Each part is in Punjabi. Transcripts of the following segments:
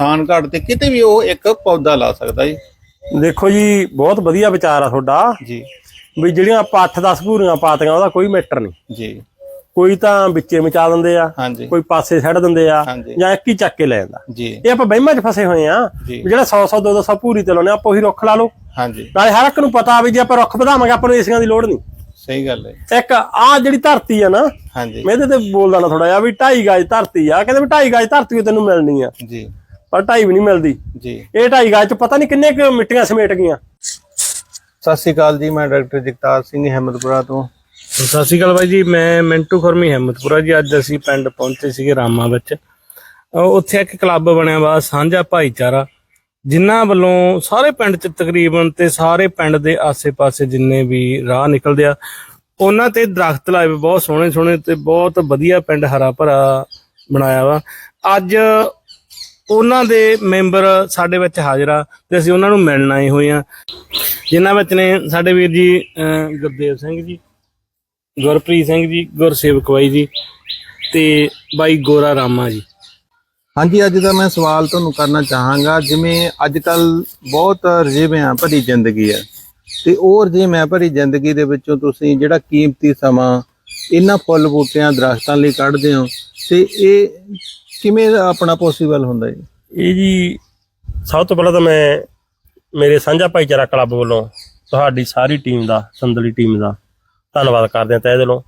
ਸ਼ਮਸ਼ਾਨ ਘਾਟ ਤੇ ਕਿਤੇ ਵੀ ਉਹ ਇੱਕ ਪੌਦਾ ਲਾ ਸਕਦਾ ਜੀ। ਦੇਖੋ ਜੀ ਬਹੁਤ ਵਧੀਆ ਵਿਚਾਰ ਆ ਤੁਹਾਡਾ। ਜੀ। ਵੀ ਜਿਹੜੀਆਂ ਆਪਾਂ 8-10 ਭੂਰੀਆਂ ਪਾਤੀਆਂ ਉਹਦਾ ਕੋਈ ਮੈਟਰ ਨਹੀਂ। ਜੀ। ਕੋਈ ਤਾਂ ਵਿੱਚੇ ਮਚਾ ਦਿੰਦੇ ਆ ਕੋਈ ਪਾਸੇ ਛੱਡ ਦਿੰਦੇ ਆ। ਜਾਂ ਇੱਕ ਹੀ ਚੱਕ ਕੇ ਲੈ ਜਾਂਦਾ। ਇਹ ਆਪਾਂ ਵਹਿਮਾਂ 'ਚ ਫਸੇ ਹੋਏ ਆ। ਜਿਹੜਾ 100-100 200 ਭੂਰੀ ਤੇ ਲਾਉਣੇ ਆਪਾਂ ਉਹੀ ਰੁੱਖ ਲਾ ਲਓ। ਹਾਂਜੀ। ਨਾਲੇ ਹਰ ਇੱਕ ਨੂੰ ਪਤਾ ਵੀ ਜੇ ਆਪਾਂ ਰੁੱਖ ਵਧਾਵਾਂਗੇ ਆਪਾਂ ਨੂੰ ਏਸੀਆਂ ਦੀ ਲੋੜ ਨਹੀਂ। ਸਹੀ ਗੱਲ ਹੈ। ਇੱਕ ਆ ਜਿਹੜੀ ਧਰਤੀ ਆ ਨਾ ਹਾਂਜੀ। ਮੈਂ ਇਹਦੇ ਤੇ ਬੋਲਦਾ ਨਾ ਥੋੜਾ ਜਿਹਾ ਵੀ 2.5 ਗਾਜ ਧਰਤੀ ਆ। ਕਹਿੰਦੇ ਵੀ 2.5 ਗਾਜ ਧਰਤੀ ਤੈਨੂੰ ਮਿਲਣੀ ਆ। ਜੀ। ਪਰ 2.5 ਵੀ ਨਹੀਂ ਮਿਲਦੀ। ਜੀ। ਇਹ 2.5 ਗਾਜ ਚ ਪਤਾ ਨਹੀਂ ਕਿੰਨੇ ਕੁ ਮਿੱਟੀਆਂ ਸਮੇਟ ਗਈਆਂ। ਸਤਿ ਸ਼੍ਰੀ ਅਕਾਲ ਜੀ ਮੈਂ ਡਾਕਟਰ ਜਗਤਾਰ ਸਿੰਘ ਅਹਿਮਦਪੁਰਾ ਤੋਂ। ਸਤਿ ਸ਼੍ਰੀ ਅਕਾਲ ਬਾਈ ਜੀ ਮੈਂ ਮਿੰਟੂ ਖੁਰਮੀ ਹਿੰਮਤਪੁਰਾ ਜੀ। ਅੱਜ ਅਸੀਂ ਪਿੰਡ ਪਹੁੰਚੇ ਸੀਗੇ ਰਾਮਾ ਵਿੱਚ। ਉੱਥੇ ਇੱਕ ਕਲੱਬ ਬਣਿਆ ਵਾ ਸਾਂਝਾ ਭਾਈਚਾਰਾ ਜਿਨ੍ਹਾਂ ਵੱਲੋਂ ਸਾਰੇ ਪਿੰਡ ਚ ਤਕਰੀਬਨ ਤੇ ਸਾਰੇ ਪਿੰਡ ਦੇ ਆਸੇ-ਪਾਸੇ ਜਿੰਨੇ ਵੀ ਰਾਹ ਨਿਕਲਦੇ ਆ ਉਹਨਾਂ ਤੇ ਦਰਖਤ ਲਾਏ ਵੇ ਬਹੁਤ ਸੋਹਣੇ ਸੋਹਣੇ ਤੇ ਬਹੁਤ ਵਧੀਆ ਪਿੰਡ ਹਰਾ ਭਰਾ ਬਣਾਇਆ ਵਾ। ਅੱਜ ਉਹਨਾਂ ਦੇ ਮੈਂਬਰ ਸਾਡੇ ਵਿੱਚ ਹਾਜ਼ਰ ਆ ਤੇ ਅਸੀਂ ਉਹਨਾਂ ਨੂੰ ਮਿਲਣ ਆਏ ਹੋਏ ਆ। ਜਿਨ੍ਹਾਂ ਵਿੱਚ ਨੇ ਸਾਡੇ ਵੀਰ ਜੀ ਗੁਰਦੇਵ ਸਿੰਘ ਜੀ, ਗੁਰਪ੍ਰੀਤ ਸਿੰਘ ਜੀ, ਗੁਰਸੇਵਕ ਬਾਈ ਜੀ ਤੇ ਬਾਈ ਗੋਰਾ ਰਾਮਾ ਜੀ। ਹਾਂਜੀ, ਅੱਜ ਦਾ ਮੈਂ ਸਵਾਲ ਤੁਹਾਨੂੰ ਕਰਨਾ ਚਾਹਾਂਗਾ, ਜਿਵੇਂ ਅੱਜ ਕੱਲ ਬਹੁਤ ਰਜੇਵਿਆਂ ਭਰੀ ਜ਼ਿੰਦਗੀ ਹੈ ਤੇ ਉਹ ਰਜੇਵਿਆਂ ਭਰੀ ਜ਼ਿੰਦਗੀ ਦੇ ਵਿੱਚੋਂ ਤੁਸੀਂ ਜਿਹੜਾ ਕੀਮਤੀ ਸਮਾਂ, ਇਹਨਾਂ ਫੁੱਲ ਬੂਟਿਆਂ, ਦਰਖਤਾਂ ਲਈ ਕੱਢਦੇ ਹੋ ਤੇ ਇਹ ਕਿਵੇਂ ਆਪਣਾ ਪੋਸੀਬਲ ਹੁੰਦਾ ਜੀ? ਇਹ ਜੀ ਸਭ ਤੋਂ ਪਹਿਲਾਂ ਤਾਂ ਮੈਂ ਮੇਰੇ ਸਾਂਝਾ ਭਾਈਚਾਰਾ ਕਲੱਬ ਵੱਲੋਂ ਤੁਹਾਡੀ ਸਾਰੀ ਟੀਮ ਦਾ ਸੰਦਲੀ ਟੀਮ ਦਾ ਧੰਨਵਾਦ ਕਰਦੇ ਹਾਂ ਤਹਿ ਦਿਲੋਂ।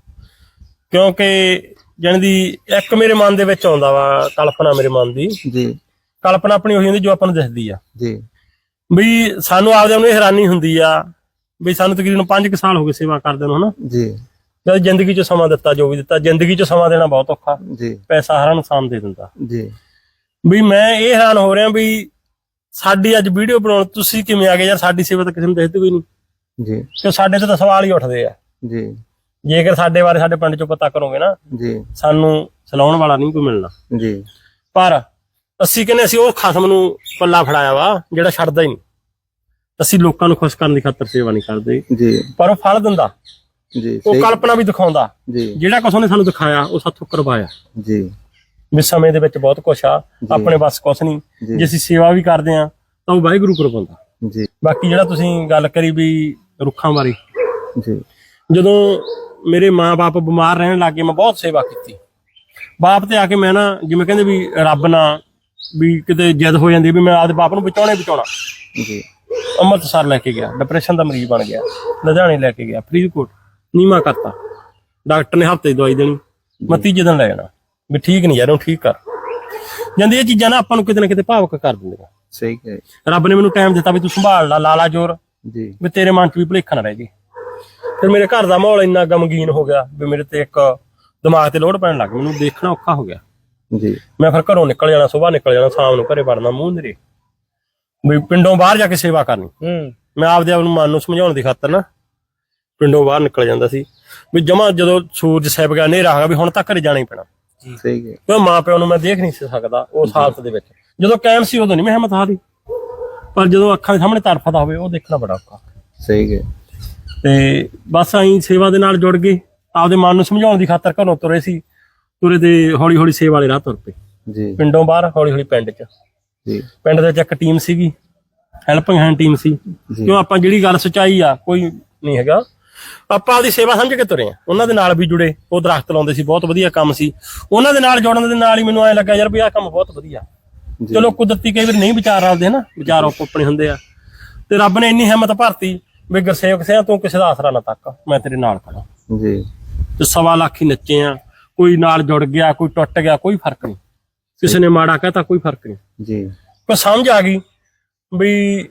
ਕਿਉਂਕਿ ਜਾਣੀ ਦੀ ਇੱਕ ਮੇਰੇ ਮਨ ਦੇ ਵਿੱਚ ਆਉਂਦਾ ਵਾ ਕਲਪਨਾ ਮੇਰੇ ਮਨ ਦੀ। ਜੀ। ਕਲਪਨਾ ਆਪਣੀ ਉਹੀ ਹੁੰਦੀ ਜੋ ਆਪਾਂ ਨੂੰ ਦਿਖਦੀ ਆ। ਜੀ। ਵੀ ਸਾਨੂੰ ਆਪਦੇ ਨੂੰ ਇਹ ਹੈਰਾਨੀ ਹੁੰਦੀ ਆ ਵੀ ਸਾਨੂੰ ਤਕਰੀਬਨ 5 ਸਾਲ ਹੋ ਗਏ ਸੇਵਾ ਕਰਦੇ ਨੂੰ ਹਨਾ? ਜੀ। ਜਦ ਜ਼ਿੰਦਗੀ 'ਚ ਸਮਾਂ ਦਿੱਤਾ ਜੋ ਵੀ ਦਿੱਤਾ ਜ਼ਿੰਦਗੀ 'ਚ ਸਮਾਂ ਦੇਣਾ ਬਹੁਤ ਔਖਾ। ਜੀ। ਪੈਸਾ ਹਰ ਇਨਸਾਨ ਦੇ ਦਿੰਦਾ। ਜੀ। ਵੀ ਮੈਂ ਇਹ ਹੈਰਾਨ ਹੋ ਰਿਹਾ ਵੀ ਸਾਡੀ ਅੱਜ ਵੀਡੀਓ ਬਣਾਉਣ ਤੁਸੀਂ ਕਿਵੇਂ ਆ ਗਏ ਯਾਰ? ਸਾਡੀ ਸੇਵਾ ਤਾਂ ਕਿਸੇ ਨੂੰ ਦੇਖਦੀ ਕੋਈ ਨਹੀਂ। ਜੀ। ਕਿ ਸਾਡੇ ਤੇ ਤਾਂ ਸਵਾਲ ਹੀ ਉੱਠਦੇ ਆ। ਜੀ। ਜੇਕਰ ਸਾਡੇ ਬਾਰੇ ਸਾਡੇ ਪਿੰਡ 'ਚੋਂ ਪਤਾ ਕਰੋਗੇ ਨਾ ਜੀ। ਸਾਨੂੰ ਸਲਾਉਣ ਵਾਲਾ ਨਹੀਂ ਕੋਈ ਮਿਲਣਾ। ਜੀ। ਪਰ ਅਸੀਂ ਕਹਿੰਦੇ ਅਸੀਂ ਉਹ ਖਸਮ ਨੂੰ ਪੱਲਾ ਫੜਾਇਆ ਵਾ ਜਿਹੜਾ ਛੱਡਦਾ ਹੀ ਨਹੀਂ। ਅਸੀਂ ਲੋਕਾਂ ਨੂੰ ਖੁਸ਼ ਕਰਨ ਦੀ ਖਾਤਰ ਸੇਵਾ ਨਹੀਂ ਕਰਦੇ। ਜੀ। ਪਰ ਉਹ ਫਲ ਦਿੰਦਾ। ਜੀ ਉਹ ਕਲਪਨਾ ਵੀ ਦਿਖਾਉਂਦਾ। ਜੀ। ਜਿਹੜਾ ਕੁਛ ਉਹਨੇ ਸਾਨੂੰ ਦਿਖਾਇਆ ਉਹ ਸਾਥੋਂ ਕਰਵਾਇਆ। ਜੀ। ਵੀ ਸਮੇਂ ਦੇ ਵਿੱਚ ਬਹੁਤ ਕੁਛ ਆ ਆਪਣੇ ਵੱਸ ਕੁਛ ਨਹੀਂ। ਜੀ। ਅਸੀਂ ਸੇਵਾ ਵੀ ਕਰਦੇ ਆ ਤਾਂ ਉਹ ਵਾਹਿਗੁਰੂ ਕਰਵਾਉਂਦਾ ਜੀ। ਬਾਕੀ ਜਿਹੜਾ ਤੁਸੀਂ ਗੱਲ ਕਰੀ ਵੀ ਰੁੱਖਾਂ ਬਾਰੇ। ਜੀ। ਜਦੋਂ ਮੇਰੇ ਮਾਪੇ ਬਿਮਾਰ ਰਹਿਣ ਲੱਗੇ ਮੈਂ ਬਹੁਤ ਸੇਵਾ ਕੀਤੀ। ਬਾਪ ਤੇ ਆ ਕੇ ਮੈਂ ਨਾ ਜਿਵੇਂ ਕਹਿੰਦੇ ਵੀ ਰੱਬ ਨਾ ਵੀ ਕਿਤੇ ਜਿੱਦ ਹੋ ਜਾਂਦੀ ਵੀ ਮੈਂ ਆਪਦੇ ਬਾਪ ਨੂੰ ਬਚਾਉਣਾ ਬਚਾਉਣਾ। ਜੀ। ਅੰਮ੍ਰਿਤਸਰ ਲੈ ਕੇ ਗਿਆ ਡਿਪਰੈਸ਼ਨ ਦਾ ਮਰੀਜ਼ ਬਣ ਗਿਆ ਲੁਧਿਆਣੇ ਲੈ ਕੇ ਗਿਆ ਫਰੀਦਕੋਟ। ਨੀਮਾ ਕਰਤਾ। ਡਾਕਟਰ ਨੇ ਹਫ਼ਤੇ ਦਵਾਈ ਦੇਣੀ। ਮੈਂ ਤੀਜੇ ਦਿਨ ਲੈ ਜਾਣਾ। ਵੀ ਠੀਕ ਨਹੀਂ ਯਾਰ ਉਹਨੂੰ ਠੀਕ ਕਰ। ਜਾਂਦੀ ਇਹ ਚੀਜ਼ਾਂ ਨਾ ਆਪਾਂ ਨੂੰ ਕਿਤੇ ਨਾ ਕਿਤੇ ਭਾਵਕ ਕਰ ਦਿੰਦੀਆਂ। ਸਹੀ ਹੈ ਰੱਬ ਨੇ ਮੈਨੂੰ ਟਾਈਮ ਦਿੱਤਾ ਵੀ ਤੂੰ ਸੰਭਾਲ ਲਾ ਲਾਲਾ ਜੋਰ। ਜੀ। ਵੀ ਤੇਰੇ ਮਨ 'ਚ ਵੀ ਭੁਲੇਖਾ ਨਾ ਰਹਿ ਜੇ। ਫਿਰ ਮੇਰੇ ਘਰ ਦਾ ਮਾਹੌਲ ਇੰਨਾ ਗਮਗੀਨ ਹੋ ਗਿਆ ਵੀ ਮੇਰੇ ਤੇ ਇੱਕ ਦਿਮਾਗ ਤੇ ਲੋਡ ਪੈਣ ਲੱਗ ਮੈਨੂੰ ਦੇਖਣਾ ਔਖਾ ਹੋ ਗਿਆ। ਜੀ। ਮੈਂ ਫਿਰ ਘਰੋਂ ਨਿਕਲ ਜਾਣਾ ਸਵੇਰ ਨਿਕਲ ਜਾਣਾ ਸ਼ਾਮ ਨੂੰ ਘਰੇ ਵੜਨਾ ਮੂੰਹ ਨੇਰੇ। ਵੀ ਪਿੰਡੋਂ ਬਾਹਰ ਜਾ ਕੇ ਸੇਵਾ ਕਰਨੀ। ਹੂੰ। ਮੈਂ ਆਪਦੇ ਆਪ ਨੂੰ ਮਨ ਨੂੰ ਸਮਝਾਉਣ ਦੀ ਖਾਤਰ ਨਾ ਪਿੰਡੋਂ ਬਾਹਰ ਨਿਕਲ ਜਾਂਦਾ ਸੀ। ਵੀ ਜਮਾ ਜਦੋਂ ਸੂਰਜ ਸਹਿਬ ਗਿਆ ਹਨੇਰਾ ਹੈਗਾ ਵੀ ਹੁਣ ਤਾਂ ਘਰੇ ਜਾਣਾ ਹੀ ਪੈਣਾ। ਸਹੀ ਹੈ ਕਿਉਂ ਮਾਂ ਪਿਓ ਨੂੰ ਮੈਂ ਦੇਖ ਨਹੀਂ ਸੀ ਸਕਦਾ ਉਸ ਹਾਲਤ ਦੇ ਵਿੱਚ। ਜਦੋਂ ਕਾਇਮ ਸੀ ਉਦੋਂ ਨਹੀਂ ਮੈਂ ਹਿੰਮਤ ਹਾਰੀ। ਪਰ ਜਦੋਂ ਅੱਖਾਂ ਦੇ ਸਾਹਮਣੇ ਤਰਫਦਾ ਹੋਵੇ ਉਹ ਦੇਖਣਾ ਬੜਾ ਔਖਾ। ਸਹੀ ਹੈ ਤੇ ਬਸ ਅਸੀਂ ਸੇਵਾ ਦੇ ਨਾਲ ਜੁੜ ਗਏ। ਆਪਦੇ ਮਨ ਨੂੰ ਸਮਝਾਉਣ ਦੀ ਖਾਤਰ ਘਰੋਂ ਤੁਰੇ ਸੀ। ਤੁਰੇ ਤੇ ਹੌਲੀ ਹੌਲੀ ਸੇਵਾ ਦੇ ਰਾਹ ਤੁਰ ਪਏ। ਜੀ। ਪਿੰਡੋਂ ਬਾਹਰ ਹੌਲੀ ਹੌਲੀ ਪਿੰਡ 'ਚ। ਜੀ। ਪਿੰਡ ਦੇ ਵਿੱਚ ਇੱਕ ਟੀਮ ਸੀਗੀ। ਹੈਲਪਿੰਗ ਹੈਂਡ ਟੀਮ ਸੀ। ਕਿਉਂ ਆਪਾਂ ਜਿਹੜੀ ਗੱਲ ਸਚਾਈ ਆ ਕੋਈ ਨਹੀਂ ਹੈਗਾ। ਆਪਾਂ ਆਪਦੀ ਸੇਵਾ ਸਮਝ ਕੇ ਤੁਰੇ ਆ। ਉਹਨਾਂ ਦੇ ਨਾਲ ਵੀ ਜੁੜੇ ਉਹ ਦਰਖਤ ਲਾਉਂਦੇ ਸੀ ਬਹੁਤ ਵਧੀਆ ਕੰਮ ਸੀ। ਉਹਨਾਂ ਦੇ ਨਾਲ ਜੁੜਨ ਦੇ ਨਾਲ ਹੀ ਮੈਨੂੰ ਐ ਲੱਗਾ ਯਾਰ ਵੀ ਆਹ ਕੰਮ ਬਹੁਤ ਵਧੀਆ। ਚਲੋ ਕੁਦਰਤੀ ਕਈ ਵਾਰ ਨਹੀਂ ਵਿਚਾਰ ਆਉਂਦੇ ਨਾ ਵਿਚਾਰ ਆਪੋ ਆਪਣੇ ਹੁੰਦੇ ਆ। ਤੇ ਰੱਬ ਨੇ ਇੰਨੀ ਹਿੰਮਤ ਭਰਤੀ ਵੀ ਗੁਰਸੇਵਕ ਸਿੰਘ ਤੂੰ ਕਿਸੇ ਦਾ ਆਸਰਾ ਨਾ ਤੱਕ ਮੈਂ ਤੇਰੇ ਨਾਲ ਖੜਾ ਜੀ। ਤੇ ਸਵਾ ਲੱਖ ਹੀ ਨੱਚੇ ਆ ਕੋਈ ਨਾਲ ਜੁੜ ਗਿਆ ਕੋਈ ਟੁੱਟ ਗਿਆ ਕੋਈ ਫ਼ਰਕ ਨਹੀਂ। ਕਿਸੇ ਨੇ ਮਾੜਾ ਕਹਤਾ ਕੋਈ ਫ਼ਰਕ ਨਹੀਂ। ਜੀ। ਪਰ ਸਮਝ ਆ ਗਈ ਵੀ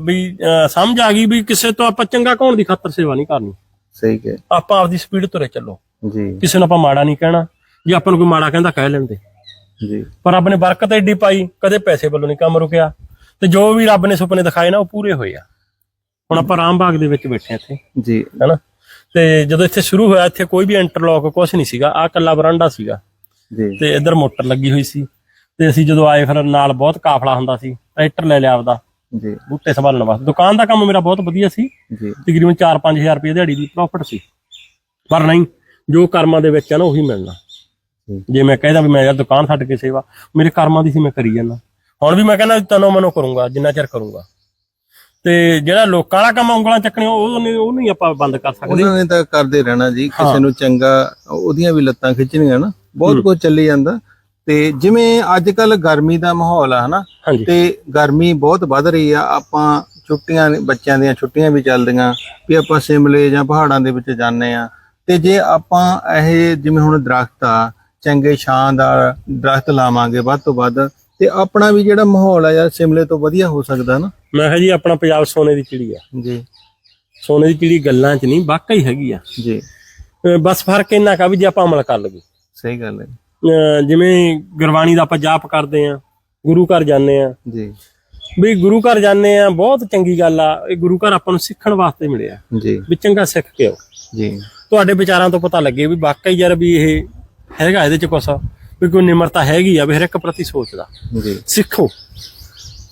ਵੀ ਸਮਝ ਆ ਗਈ ਵੀ ਕਿਸੇ ਤੋਂ ਆਪਾਂ ਚੰਗਾ ਕੌਣ ਦੀ ਖਾਤਰ ਸੇਵਾ ਨਹੀਂ ਕਰਨੀ। ਸਹੀ ਹੈ ਆਪਾਂ ਆਪਦੀ ਸਪੀਡ ਤੁਰੇ ਚੱਲੋ। ਜੀ। ਕਿਸੇ ਨੂੰ ਆਪਾਂ ਮਾੜਾ ਨਹੀਂ ਕਹਿਣਾ। ਜੇ ਆਪਾਂ ਨੂੰ ਕੋਈ ਮਾੜਾ ਕਹਿੰਦਾ ਕਹਿ ਲੈਂਦੇ। ਜੀ। ਪਰ ਰੱਬ ਨੇ ਬਰਕਤ ਐਡੀ ਪਾਈ ਕਦੇ ਪੈਸੇ ਵੱਲੋਂ ਨਹੀਂ ਕੰਮ ਰੁਕਿਆ। ਤੇ ਜੋ ਵੀ ਰੱਬ ਨੇ ਸੁਪਨੇ ਦਿਖਾਏ ਨਾ ਉਹ ਪੂਰੇ ਹੋਏ ਆ। ਹੁਣ ਆਪਾਂ ਰਾਮਬਾਗ ਦੇ ਵਿੱਚ ਬੈਠੇ ਹਾਂ ਇੱਥੇ। ਜੀ। ਹੈਨਾ? ਤੇ ਜਦੋਂ ਇੱਥੇ ਸ਼ੁਰੂ ਹੋਇਆ ਇੱਥੇ ਕੋਈ ਵੀ ਇੰਟਰਲੌਕ ਕੁਝ ਨਹੀਂ ਸੀਗਾ। ਆ ਕੱਲਾ ਬਰਾਂਡਾ ਸੀਗਾ। ਜੀ। ਤੇ ਇੱਧਰ ਮੋਟਰ ਲੱਗੀ ਹੋਈ ਸੀ। ਤੇ ਅਸੀਂ ਜਦੋਂ ਆਏ ਫਿਰ ਨਾਲ ਬਹੁਤ ਕਾਫਲਾ ਹੁੰਦਾ ਸੀ। ਟਰੈਕਟਰ ਲੈ ਲਿਆ ਆਪਦਾ। ਜੀ। ਬੂਟੇ ਸੰਭਾਲਣ ਵਾਸਤੇ। ਦੁਕਾਨ ਦਾ ਕੰਮ ਮੇਰਾ ਬਹੁਤ ਵਧੀਆ ਸੀ। ਜੀ। ਤਕਰੀਬਨ 4-5000 ਰੁਪਏ ਦਿਹਾੜੀ ਦੀ ਪ੍ਰੋਫਿਟ ਸੀ। ਪਰ ਨਹੀਂ ਜੋ ਕਰਮਾਂ ਦੇ ਵਿੱਚ ਆ ਨਾ ਉਹੀ ਮਿਲਣਾ। ਜੇ। ਮੈਂ ਕਹਿੰਦਾ ਵੀ ਮੈਂ ਯਾਰ ਦੁਕਾਨ ਛੱਡ ਕੇ ਸੇਵਾ ਮੇਰੇ ਕਰਮਾਂ ਦੀ ਸੀ ਮੈਂ ਕਰੀ ਜਾਂਦਾ। ਹੁਣ ਵੀ ਮੈਂ ਕਹਿੰਦਾ ਤਨੋ ਮਨੋ ਕਰੂੰਗਾ ਜਿੰਨਾ ਚਿਰ ਕਰੂੰਗਾ। ਤੇ ਜਿਹੜਾ ਲੋਕਾਂ ਵਾਲਾ ਕੰਮ ਉਂਗਲਾਂ ਚੱਕਣੀਆਂ ਉਹ ਉਹ ਨਹੀਂ ਆਪਾਂ ਬੰਦ ਕਰ ਸਕਦੇ। ਉਹਨਾਂ ਨੇ ਤਾਂ ਕਰਦੇ ਰਹਿਣਾ ਜੀ ਕਿਸੇ। ਨੂੰ ਚੰਗਾ ਉਹਦੀਆਂ ਵੀ ਲੱਤਾਂ ਖਿੱਚਣੀਆਂ ਨਾ। ਬਹੁਤ। ਕੁਝ ਚੱਲੀ ਜਾਂਦਾ। ਤੇ ਜਿਵੇਂ ਅੱਜ ਕੱਲ ਗਰਮੀ ਦਾ ਮਾਹੌਲ ਆ ਹਨਾ? ਹਾਂਜੀ। ਤੇ ਗਰਮੀ ਬਹੁਤ ਵੱਧ ਰਹੀ ਆ ਆਪਾਂ ਛੁੱਟੀਆਂ ਬੱਚਿਆਂ ਦੀਆਂ ਛੁੱਟੀਆਂ ਵੀ ਚੱਲਦੀਆਂ ਵੀ ਆਪਾਂ ਸਿਮਲੇ ਜਾਂ ਪਹਾੜਾਂ ਦੇ ਵਿੱਚ ਜਾਂਦੇ ਆ। ਤੇ ਜੇ ਆਪਾਂ ਇਹ ਜਿਵੇਂ ਹੁਣ ਦਰਖਤ ਆ ਚੰਗੇ ਛਾਂਦਾਰ ਦਰਖਤ ਲਾਵਾਂਗੇ ਵੱਧ ਤੋਂ ਵੱਧ ਤੇ ਆਪਣਾ ਵੀ ਜਿਹੜਾ ਮਾਹੌਲ ਆ ਯਾਰ ਸਿਮਲੇ ਤੋਂ ਵਧੀਆ ਹੋ ਸਕਦਾ ਨਾ ਮੈਂ ਕਿਹਾ ਜੀ ਆਪਣਾ ਪੰਜਾਬ ਸੋਨੇ ਦੀ ਚਿੜੀ ਆ। ਜੀ। ਸੋਨੇ ਦੀ ਚਿੜੀ ਗੱਲਾਂ 'ਚ ਨਹੀਂ ਵਾਕਈ ਹੈਗੀ ਆ। ਜੀ। ਅਹ ਬਸ ਫ਼ਰਕ ਇੰਨਾ ਕਾ ਵੀ ਜੇ ਆਪਾਂ ਅਮਲ ਕਰ ਲਈਏ। ਸਹੀ ਗੱਲ ਹੈ ਜਿਵੇਂ ਗੁਰਬਾਣੀ ਦਾ ਆਪਾਂ ਜਾਪ ਕਰਦੇ ਆ ਗੁਰੂ ਘਰ ਜਾਂਦੇ ਆ ਜੀ। ਵੀ ਗੁਰੂ ਘਰ ਜਾਂਦੇ ਆ ਬਹੁਤ ਚੰਗੀ ਗੱਲ ਆ ਇਹ ਗੁਰੂ ਘਰ ਆਪਾਂ ਨੂੰ ਸਿੱਖਣ ਵਾਸਤੇ ਮਿਲਿਆ। ਜੀ। ਵੀ ਚੰਗਾ ਸਿੱਖ ਕੇ ਆਓ। ਜੀ। ਤੁਹਾਡੇ ਵਿਚਾਰਾਂ ਤੋਂ ਪਤਾ ਲੱਗੇ ਵੀ ਵਾਕਈ ਯਾਰ ਵੀ ਇਹ ਹੈਗਾ ਇਹਦੇ ਚ ਕੁਛ ਵੀ ਕੋਈ ਨਿਮਰਤਾ ਹੈਗੀ ਆ ਵੀ ਹਰ ਇੱਕ ਪ੍ਰਤੀ ਸੋਚਦਾ। ਜੀ। ਸਿੱਖੋ।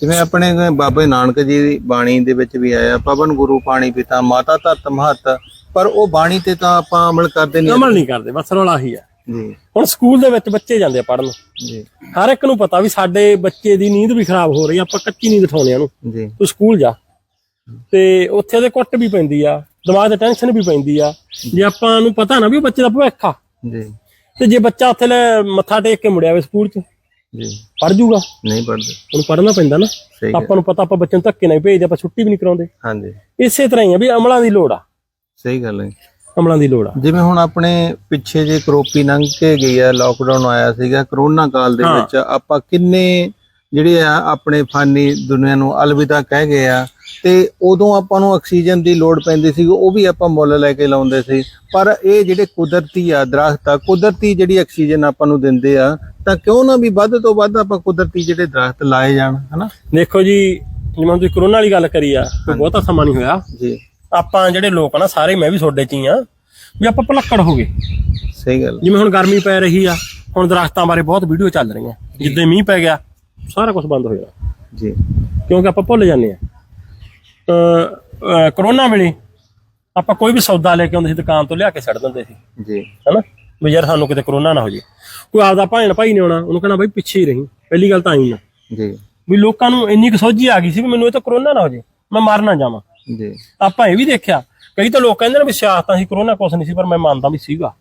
ਜਿਵੇਂ ਆਪਣੇ ਬਾਬੇ ਨਾਨਕ ਜੀ ਦੀ ਬਾਣੀ ਦੇ ਵਿੱਚ ਵੀ ਆਇਆ ਪਵਨ ਗੁਰੂ ਪਾਣੀ ਪਿਤਾ ਮਾਤਾ ਧਰਤ ਮਹਤ ਪਰ ਉਹ ਬਾਣੀ ਤੇ ਤਾਂ ਆਪਾਂ ਅਮਲ ਕਰਦੇ ਨਹੀਂ ਅਮਲ ਨਹੀਂ ਕਰਦੇ ਬਸ ਰੌਲਾ ਹੀ ਆ। ਜੀ। ਹੁਣ ਸਕੂਲ ਦੇ ਵਿੱਚ ਬੱਚੇ ਜਾਂਦੇ ਆ ਪੜਨ ਜੀ। ਹਰ ਇੱਕ ਨੂੰ ਪਤਾ ਵੀ ਸਾਡੇ ਬੱਚੇ ਦੀ ਨੀਂਦ ਵੀ ਖਰਾਬ ਹੋ ਰਹੀ ਆ ਆਪਾਂ ਕੱਚੀ ਨੀਂਦ ਉਠਾਉਣੇ ਆ ਨੂੰ ਜੀ। ਤੂੰ ਸਕੂਲ ਜਾ। ਤੇ ਉੱਥੇ ਉਹਦੇ ਕੁੱਟ ਵੀ ਪੈਂਦੀ ਆ ਦਿਮਾਗ ਤੇ ਟੈਨਸ਼ਨ ਵੀ ਪੈਂਦੀ ਆ। ਜੇ ਆਪਾਂ ਨੂੰ ਪਤਾ ਨਾ ਵੀ ਬੱਚੇ ਦਾ ਭਵਿੱਖ ਆ। ਜੀ। ਤੇ ਜੇ ਬੱਚਾ ਉੱਥੇ ਲੈ ਮੱਥਾ ਟੇਕ ਕੇ ਮੁੜਿਆ ਵੇ ਸਕੂਲ 'ਚ ਜੀ। ਪੜ ਜੂਗਾ। ਨਹੀਂ ਪੜਦੇ ਉਹਨੂੰ ਪੜਨਾ ਪੈਂਦਾ ਨਾ। ਆਪਾਂ ਨੂੰ ਪਤਾ ਆਪਾਂ ਬੱਚੇ ਨੂੰ ਧੱਕੇ ਨਾਲ ਹੀ ਭੇਜਦੇ ਆਪਾਂ ਛੁੱਟੀ ਵੀ ਨਹੀਂ ਕਰਾਉਂਦੇ। ਹਾਂਜੀ। ਇਸੇ ਤਰ੍ਹਾਂ ਹੀ ਆ ਵੀ ਅਮਲਾਂ ਦੀ ਲੋੜ ਆ। ਸਹੀ ਗੱਲ ਹੈ। ਅਮਲਾਂ ਦੀ ਲੋੜ ਆ। ਜਿਵੇਂ ਹੁਣ ਆਪਣੇ ਪਿੱਛੇ ਜੇ ਕਰੋਪੀ ਲੰਘ ਕੇ ਗਈ ਆ ਲੋਕਡਾਊਨ ਆਇਆ ਸੀਗਾ ਕਰੋਨਾ ਕਾਲ ਦੇ। ਵਿੱਚ ਆਪਾਂ ਕਿੰਨੇ ਜਿਹੜੇ ਆ ਆਪਣੇ ਫਾਨੀ ਦੁਨੀਆ ਨੂੰ ਅਲਵਿਦਾ ਕਹਿ ਗਏ ਆ ਤੇ ਉਦੋਂ ਆਪਾਂ ਨੂੰ ਆਕਸੀਜਨ ਦੀ ਲੋੜ ਪੈਂਦੀ ਸੀ ਉਹ ਵੀ ਆਪਾਂ ਮੁੱਲ ਲੈ ਕੇ ਲਾਉਂਦੇ ਸੀ। ਪਰ ਇਹ ਜਿਹੜੇ ਕੁਦਰਤੀ ਆ ਦਰਖਤ ਆ ਕੁਦਰਤੀ ਜਿਹੜੀ ਆਕਸੀਜਨ ਆਪਾਂ ਨੂੰ ਦਿੰਦੇ ਆ ਤਾਂ ਕਿਉਂ ਨਾ ਵੀ ਵੱਧ ਤੋਂ ਵੱਧ ਆਪਾਂ ਕੁਦਰਤੀ ਜਿਹੜੇ ਦਰਖਤ ਲਾਏ ਜਾਣ ਹਨਾ? ਦੇਖੋ ਜੀ ਜਿਵੇਂ ਤੁਸੀਂ ਕਰੋਨਾ ਵਾਲੀ ਗੱਲ ਕਰੀ ਆ ਕੋਈ ਬਹੁਤਾ ਸਮਾਂ ਨਹੀਂ ਹੋਇਆ। ਜੀ। ਆਪਾਂ ਜਿਹੜੇ ਲੋਕ ਆ ਨਾ ਸਾਰੇ ਮੈਂ ਵੀ ਤੁਹਾਡੇ ਚ ਹੀ ਆ ਵੀ ਆਪਾਂ ਭਲੱਕੜ ਹੋ ਗਏ। ਸਹੀ ਗੱਲ। ਜਿਵੇਂ ਹੁਣ ਗਰਮੀ ਪੈ ਰਹੀ ਆ ਹੁਣ ਦਰਖਤਾਂ ਬਾਰੇ ਬਹੁਤ ਵੀਡੀਓ ਚੱਲ ਰਹੀਆਂ। ਜਿੱਦਾਂ ਮੀਂਹ ਪੈ ਗਿਆ ਸਾਰਾ ਕੁਝ ਬੰਦ ਹੋ ਜਾਣਾ। ਜੀ। ਕਿਉਂਕਿ ਆਪਾਂ ਭੁੱਲ ਜਾਂਦੇ ਆ। ਅ ਕਰੋਨਾ ਵੇਲੇ ਆਪਾਂ ਕੋਈ ਵੀ ਸੌਦਾ ਲੈ ਕੇ ਆਉਂਦੇ ਸੀ ਦੁਕਾਨ ਤੋਂ ਲਿਆ ਕੇ ਛੱਡ ਦਿੰਦੇ ਸੀ। ਜੀ। ਹਨਾ? ਵੀ ਯਾਰ ਸਾਨੂੰ ਕਿਤੇ ਕਰੋਨਾ ਨਾ ਹੋ ਜੇ ਕੋਈ ਆਪਦਾ ਭੈਣ ਭਾਈ ਨੇ ਆਉਣਾ ਉਹਨੂੰ ਕਹਿਣਾ ਬਾਈ ਪਿੱਛੇ ਹੀ ਰਹੀ। ਪਹਿਲੀ ਗੱਲ ਤਾਂ ਆਈ ਨਾ। ਜੀ। ਵੀ ਲੋਕਾਂ ਨੂੰ ਇੰਨੀ ਕੁ ਸੋਝੀ ਆ ਗਈ ਸੀ ਵੀ ਮੈਨੂੰ ਇਹ ਤਾਂ ਕਰੋਨਾ ਨਾ ਹੋ ਜੇ ਮੈਂ ਮਰ ਨਾ ਜਾਵਾਂ। ਜੀ। ਆਪਾਂ ਇਹ ਵੀ ਦੇਖਿਆ ਕਈ ਤਾਂ ਲੋਕ ਕਹਿੰਦੇ ਨੇ ਵੀ ਸਿਆਸਤਾਂ ਸੀ ਕਰੋਨਾ ਕੁਛ ਨਹੀਂ ਸੀ ਪਰ ਮੈਂ ਮੰਨਦਾ ਵੀ ਸੀਗਾ।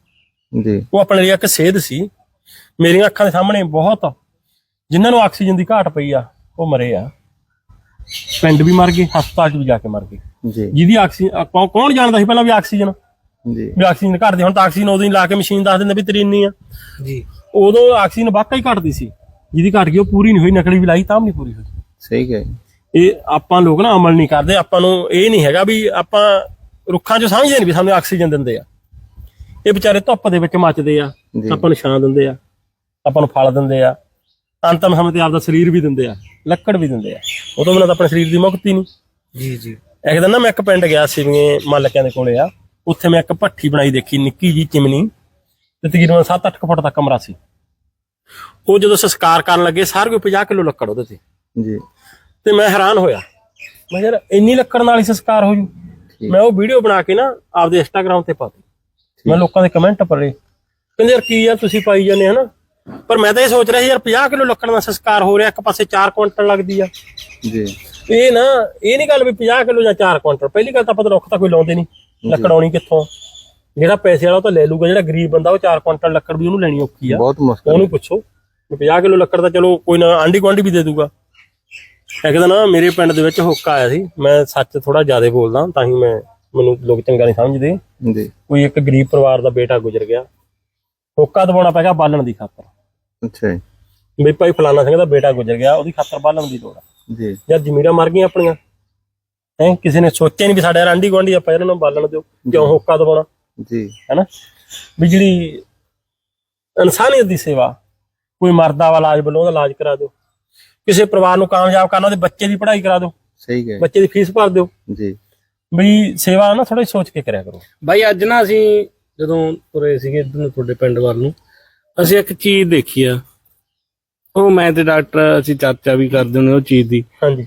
ਜੀ। ਉਹ ਆਪਣੇ ਲਈ ਇੱਕ ਸੇਧ ਸੀ। ਮੇਰੀਆਂ ਅੱਖਾਂ ਦੇ ਸਾਹਮਣੇ ਬਹੁਤ ਜਿਨ੍ਹਾਂ ਨੂੰ ਆਕਸੀਜਨ ਦੀ ਘਾਟ ਪਈ ਆ ਉਹ ਮਰੇ ਆ। ਪਿੰਡ ਵੀ ਮਰ ਗਏ ਹਸਪਤਾਲ 'ਚ ਵੀ ਜਾ ਕੇ ਮਰ ਗਏ। ਜੀ। ਜਿਹਦੀ ਆਕਸੀਜਨ ਕੌਣ ਜਾਣਦਾ ਸੀ ਪਹਿਲਾਂ ਵੀ ਆਕਸੀਜਨ? ਜੀ। ਵੀ ਆਕਸੀਜਨ ਘਟਦੀ ਹੁਣ ਤਾਂ ਆਕਸੀਜਨ ਉਦੋਂ ਹੀ ਲਾ ਕੇ ਮਸ਼ੀਨ ਦੱਸ ਦਿੰਦੇ ਵੀ ਤੇਰੀ ਇੰਨੀ ਆ। ਜੀ। ਉਦੋਂ ਆਕਸੀਜਨ ਵਾਕਈ ਘਟਦੀ ਸੀ। ਜਿਹਦੀ ਘਟ ਗਈ ਉਹ ਪੂਰੀ ਨਹੀਂ ਹੋਈ ਨਕਲੀ ਵੀ ਲਾਈ ਤਾਂ ਵੀ ਨਹੀਂ ਪੂਰੀ ਹੋਈ। ਸਹੀ ਹੈ ਇਹ ਆਪਾਂ ਲੋਕ ਨਾ ਅਮਲ ਨਹੀਂ ਕਰਦੇ ਆਪਾਂ ਨੂੰ ਇਹ ਨਹੀਂ ਹੈਗਾ ਵੀ ਆਪਾਂ ਰੁੱਖਾਂ 'ਚ ਸਮਝਦੇ ਨਹੀਂ ਵੀ ਸਾਨੂੰ ਆਕਸੀਜਨ ਦਿੰਦੇ ਆ। ਇਹ ਵਿਚਾਰੇ ਧੁੱਪ ਦੇ ਵਿੱਚ ਮੱਚਦੇ ਆ ਆਪਾਂ ਨੂੰ ਛਾਂ ਦਿੰਦੇ ਆ ਆਪਾਂ ਨੂੰ ਫਲ ਦਿੰਦੇ ਆ ਅੰਤਮ ਸਮੇਂ ਤੇ ਆਪਦਾ ਸਰੀਰ ਵੀ ਦਿੰਦੇ ਆ ਲੱਕੜ ਵੀ ਦਿੰਦੇ ਆ। ਉਹ ਤੋਂ ਬਿਨਾਂ ਤਾਂ ਆਪਣੇ ਸਰੀਰ ਦੀ ਮੁਕਤੀ ਨਹੀਂ। ਜੀ ਜੀ। ਇੱਕ ਦਿਨ ਨਾ ਮੈਂ ਇੱਕ ਪਿੰਡ ਗਿਆ ਸਿਵੀਏ ਮਾਲਕਿਆਂ ਦੇ ਕੋਲੇ ਆ ਉੱਥੇ ਮੈਂ ਇੱਕ ਭੱਠੀ ਬਣਾਈ ਦੇਖੀ ਨਿੱਕੀ ਜੀ ਚਿਮਨੀ ਤੇ ਤਕਰੀਬਨ 7-8 ਫੁੱਟ ਦਾ ਕਮਰਾ ਸੀ। ਉਹ ਜਦੋਂ ਸੰਸਕਾਰ ਕਰਨ ਲੱਗੇ ਸਾਰੇ ਕੋਈ 50 ਕਿਲੋ ਲੱਕੜ ਉਹਦੇ ਤੇ। ਜੀ। ਤੇ ਮੈਂ ਹੈਰਾਨ ਹੋਇਆ। ਮੈਂ ਯਾਰ ਇੰਨੀ ਲੱਕੜ ਨਾਲ ਹੀ ਸੰਸਕਾਰ ਹੋ ਜੂ। ਮੈਂ ਉਹ ਵੀਡੀਓ ਬਣਾ ਕੇ ਨਾ ਆਪਦੇ ਇੰਸਟਾਗ੍ਰam ਤੇ ਪਾਤੀ ਮੈਂ ਲੋਕਾਂ ਦੇ ਕਮੈਂਟ ਪੜ੍ਹੇ। ਕਹਿੰਦੇ ਯਾਰ ਕੀ ਆ ਤੁਸੀਂ ਪਾਈ ਜਾਂਦੇ ਹਨਾ? ਪਰ ਮੈਂ ਤਾਂ ਇਹ ਸੋਚ ਰਿਹਾ ਸੀ ਯਾਰ 50 ਕਿਲੋ ਲੱਕੜ ਦਾ ਸੰਸਕਾਰ ਹੋ ਰਿਹਾ ਇੱਕ ਪਾਸੇ 4 ਕੁਇੰਟਲ ਲੱਗਦੀ ਆ। ਜੀ। ਇਹ ਨਾ ਇਹ ਨਹੀਂ ਗੱਲ ਵੀ 50 ਕਿਲੋ ਜਾਂ 4 ਕੁਇੰਟਲ। ਪਹਿਲੀ ਗੱਲ ਤਾਂ ਆਪਾਂ ਤਾਂ ਰੁੱਖ ਤਾਂ ਕੋਈ ਲਾਉਂਦੇ ਨਹੀਂ। ਲੱਕੜ ਆਉਣੀ ਕਿੱਥੋਂ? ਜਿਹੜਾ ਪੈਸੇ ਵਾਲਾ ਉਹ ਤਾਂ ਲੈ ਲੂਗਾ ਜਿਹੜਾ ਗਰੀਬ ਬੰਦਾ ਉਹ 4 ਕੁਇੰਟਲ ਲੱਕੜ ਵੀ ਉਹਨੂੰ ਲੈਣੀ ਔਖੀ ਆ। ਬਹੁਤ ਮੁਸ਼ਕਲ। ਉਹਨੂੰ ਪੁੱਛੋ ਵੀ 50 ਕਿਲੋ ਲੱਕੜ ਦਾ ਚਲੋ ਕੋਈ ਨਾ ਆਂਢੀ ਗੁਆਂਢੀ ਵੀ ਦੇ ਦੂਗਾ। ਇੱਕ ਦਿਨ ਨਾ ਮੇਰੇ ਪਿੰਡ ਦੇ ਵਿੱਚ ਹੁੱਕਾ ਆਇਆ ਸੀ। ਮੈਂ ਸੱਚ ਥੋੜਾ ਜ਼ਿਆਦਾ ਬੋਲਦਾ ਤਾਂ ਹੀ ਮੈਂ ਮੈਨੂੰ ਲੋਕ ਚੰਗਾ ਨਹੀਂ ਸਮਝਦੇ। ਜੀ। ਕੋਈ ਇੱਕ ਗਰੀਬ ਪਰਿਵਾਰ ਦਾ ਬੇਟਾ ਗੁਜ਼ਰ ਗਿਆ। ਹੁੱਕਾ ਦਬਾਉਣਾ ਪੈ ਗਿਆ ਬਾਲਣ ਦੀ ਖਾਤਰ। ਅੱਛਾ ਜੀ। ਵੀ ਭਾਈ ਫਲਾਣਾ ਸਿੰਘ ਦਾ ਬੇਟਾ ਗੁਜ਼ਰ ਗਿਆ ਉਹਦੀ ਖਾਤਰ ਬਾਲਣ ਦੀ ਲੋੜ ਆ। ਜੀ। ਯਾਰ ਜ਼ਮੀਰਾਂ ਮਰ ਗਈਆਂ ਆਪਣੀਆਂ। ਹੈ ਕਿਸੇ ਨੇ ਸੋਚਿਆ ਨਹੀਂ ਵੀ ਸਾਡੇ ਆਂਢੀ ਗੁਆਂਢੀ ਆਪਾਂ ਇਹਨਾਂ ਨੂੰ ਬਾਲਣ ਦਿਓ ਕਿਉਂ ਹੁੱਕਾ ਦਬਾਉਣਾ? ਜੀ। ਹੈਨਾ? ਵੀ ਜਿਹੜੀ ਇਨਸਾਨੀਅਤ ਦੀ ਸੇਵਾ ਕੋਈ ਮਰਦਾ ਵਾ ਇਲਾਜ ਵੱਲੋਂ ਉਹਦਾ ਇਲਾਜ ਕਰਾ ਦਿਓ। ਕਿਸੇ ਪਰਿਵਾਰ ਨੂੰ ਕਾਮਯਾਬ ਕਰਨਾ ਉਹਦੇ ਬੱਚੇ ਦੀ ਪੜ੍ਹਾਈ ਕਰਾ ਦਿਓ। ਸਹੀ ਹੈ ਬੱਚੇ ਦੀ ਫੀਸ ਭਰ ਦਿਓ। ਜੀ। ਵੀ ਸੇਵਾ ਨਾ ਥੋੜੀ ਸੋਚ ਕੇ ਕਰਿਆ ਕਰੋ। ਬਾਈ ਅੱਜ ਨਾ ਅਸੀਂ ਜਦੋਂ ਤੁਰੇ ਸੀਗੇ ਇੱਧਰ ਨੂੰ ਤੁਹਾਡੇ ਪਿੰਡ ਵੱਲ ਨੂੰ ਅਸੀਂ ਇੱਕ ਚੀਜ਼ ਦੇਖੀ ਆ। ਉਹ ਮੈਂ ਤੇ ਡਾਕਟਰ ਅਸੀਂ ਚਰਚਾ ਵੀ ਕਰਦੇ ਹੁੰਦੇ ਉਹ ਚੀਜ਼ ਦੀ। ਹਾਂਜੀ।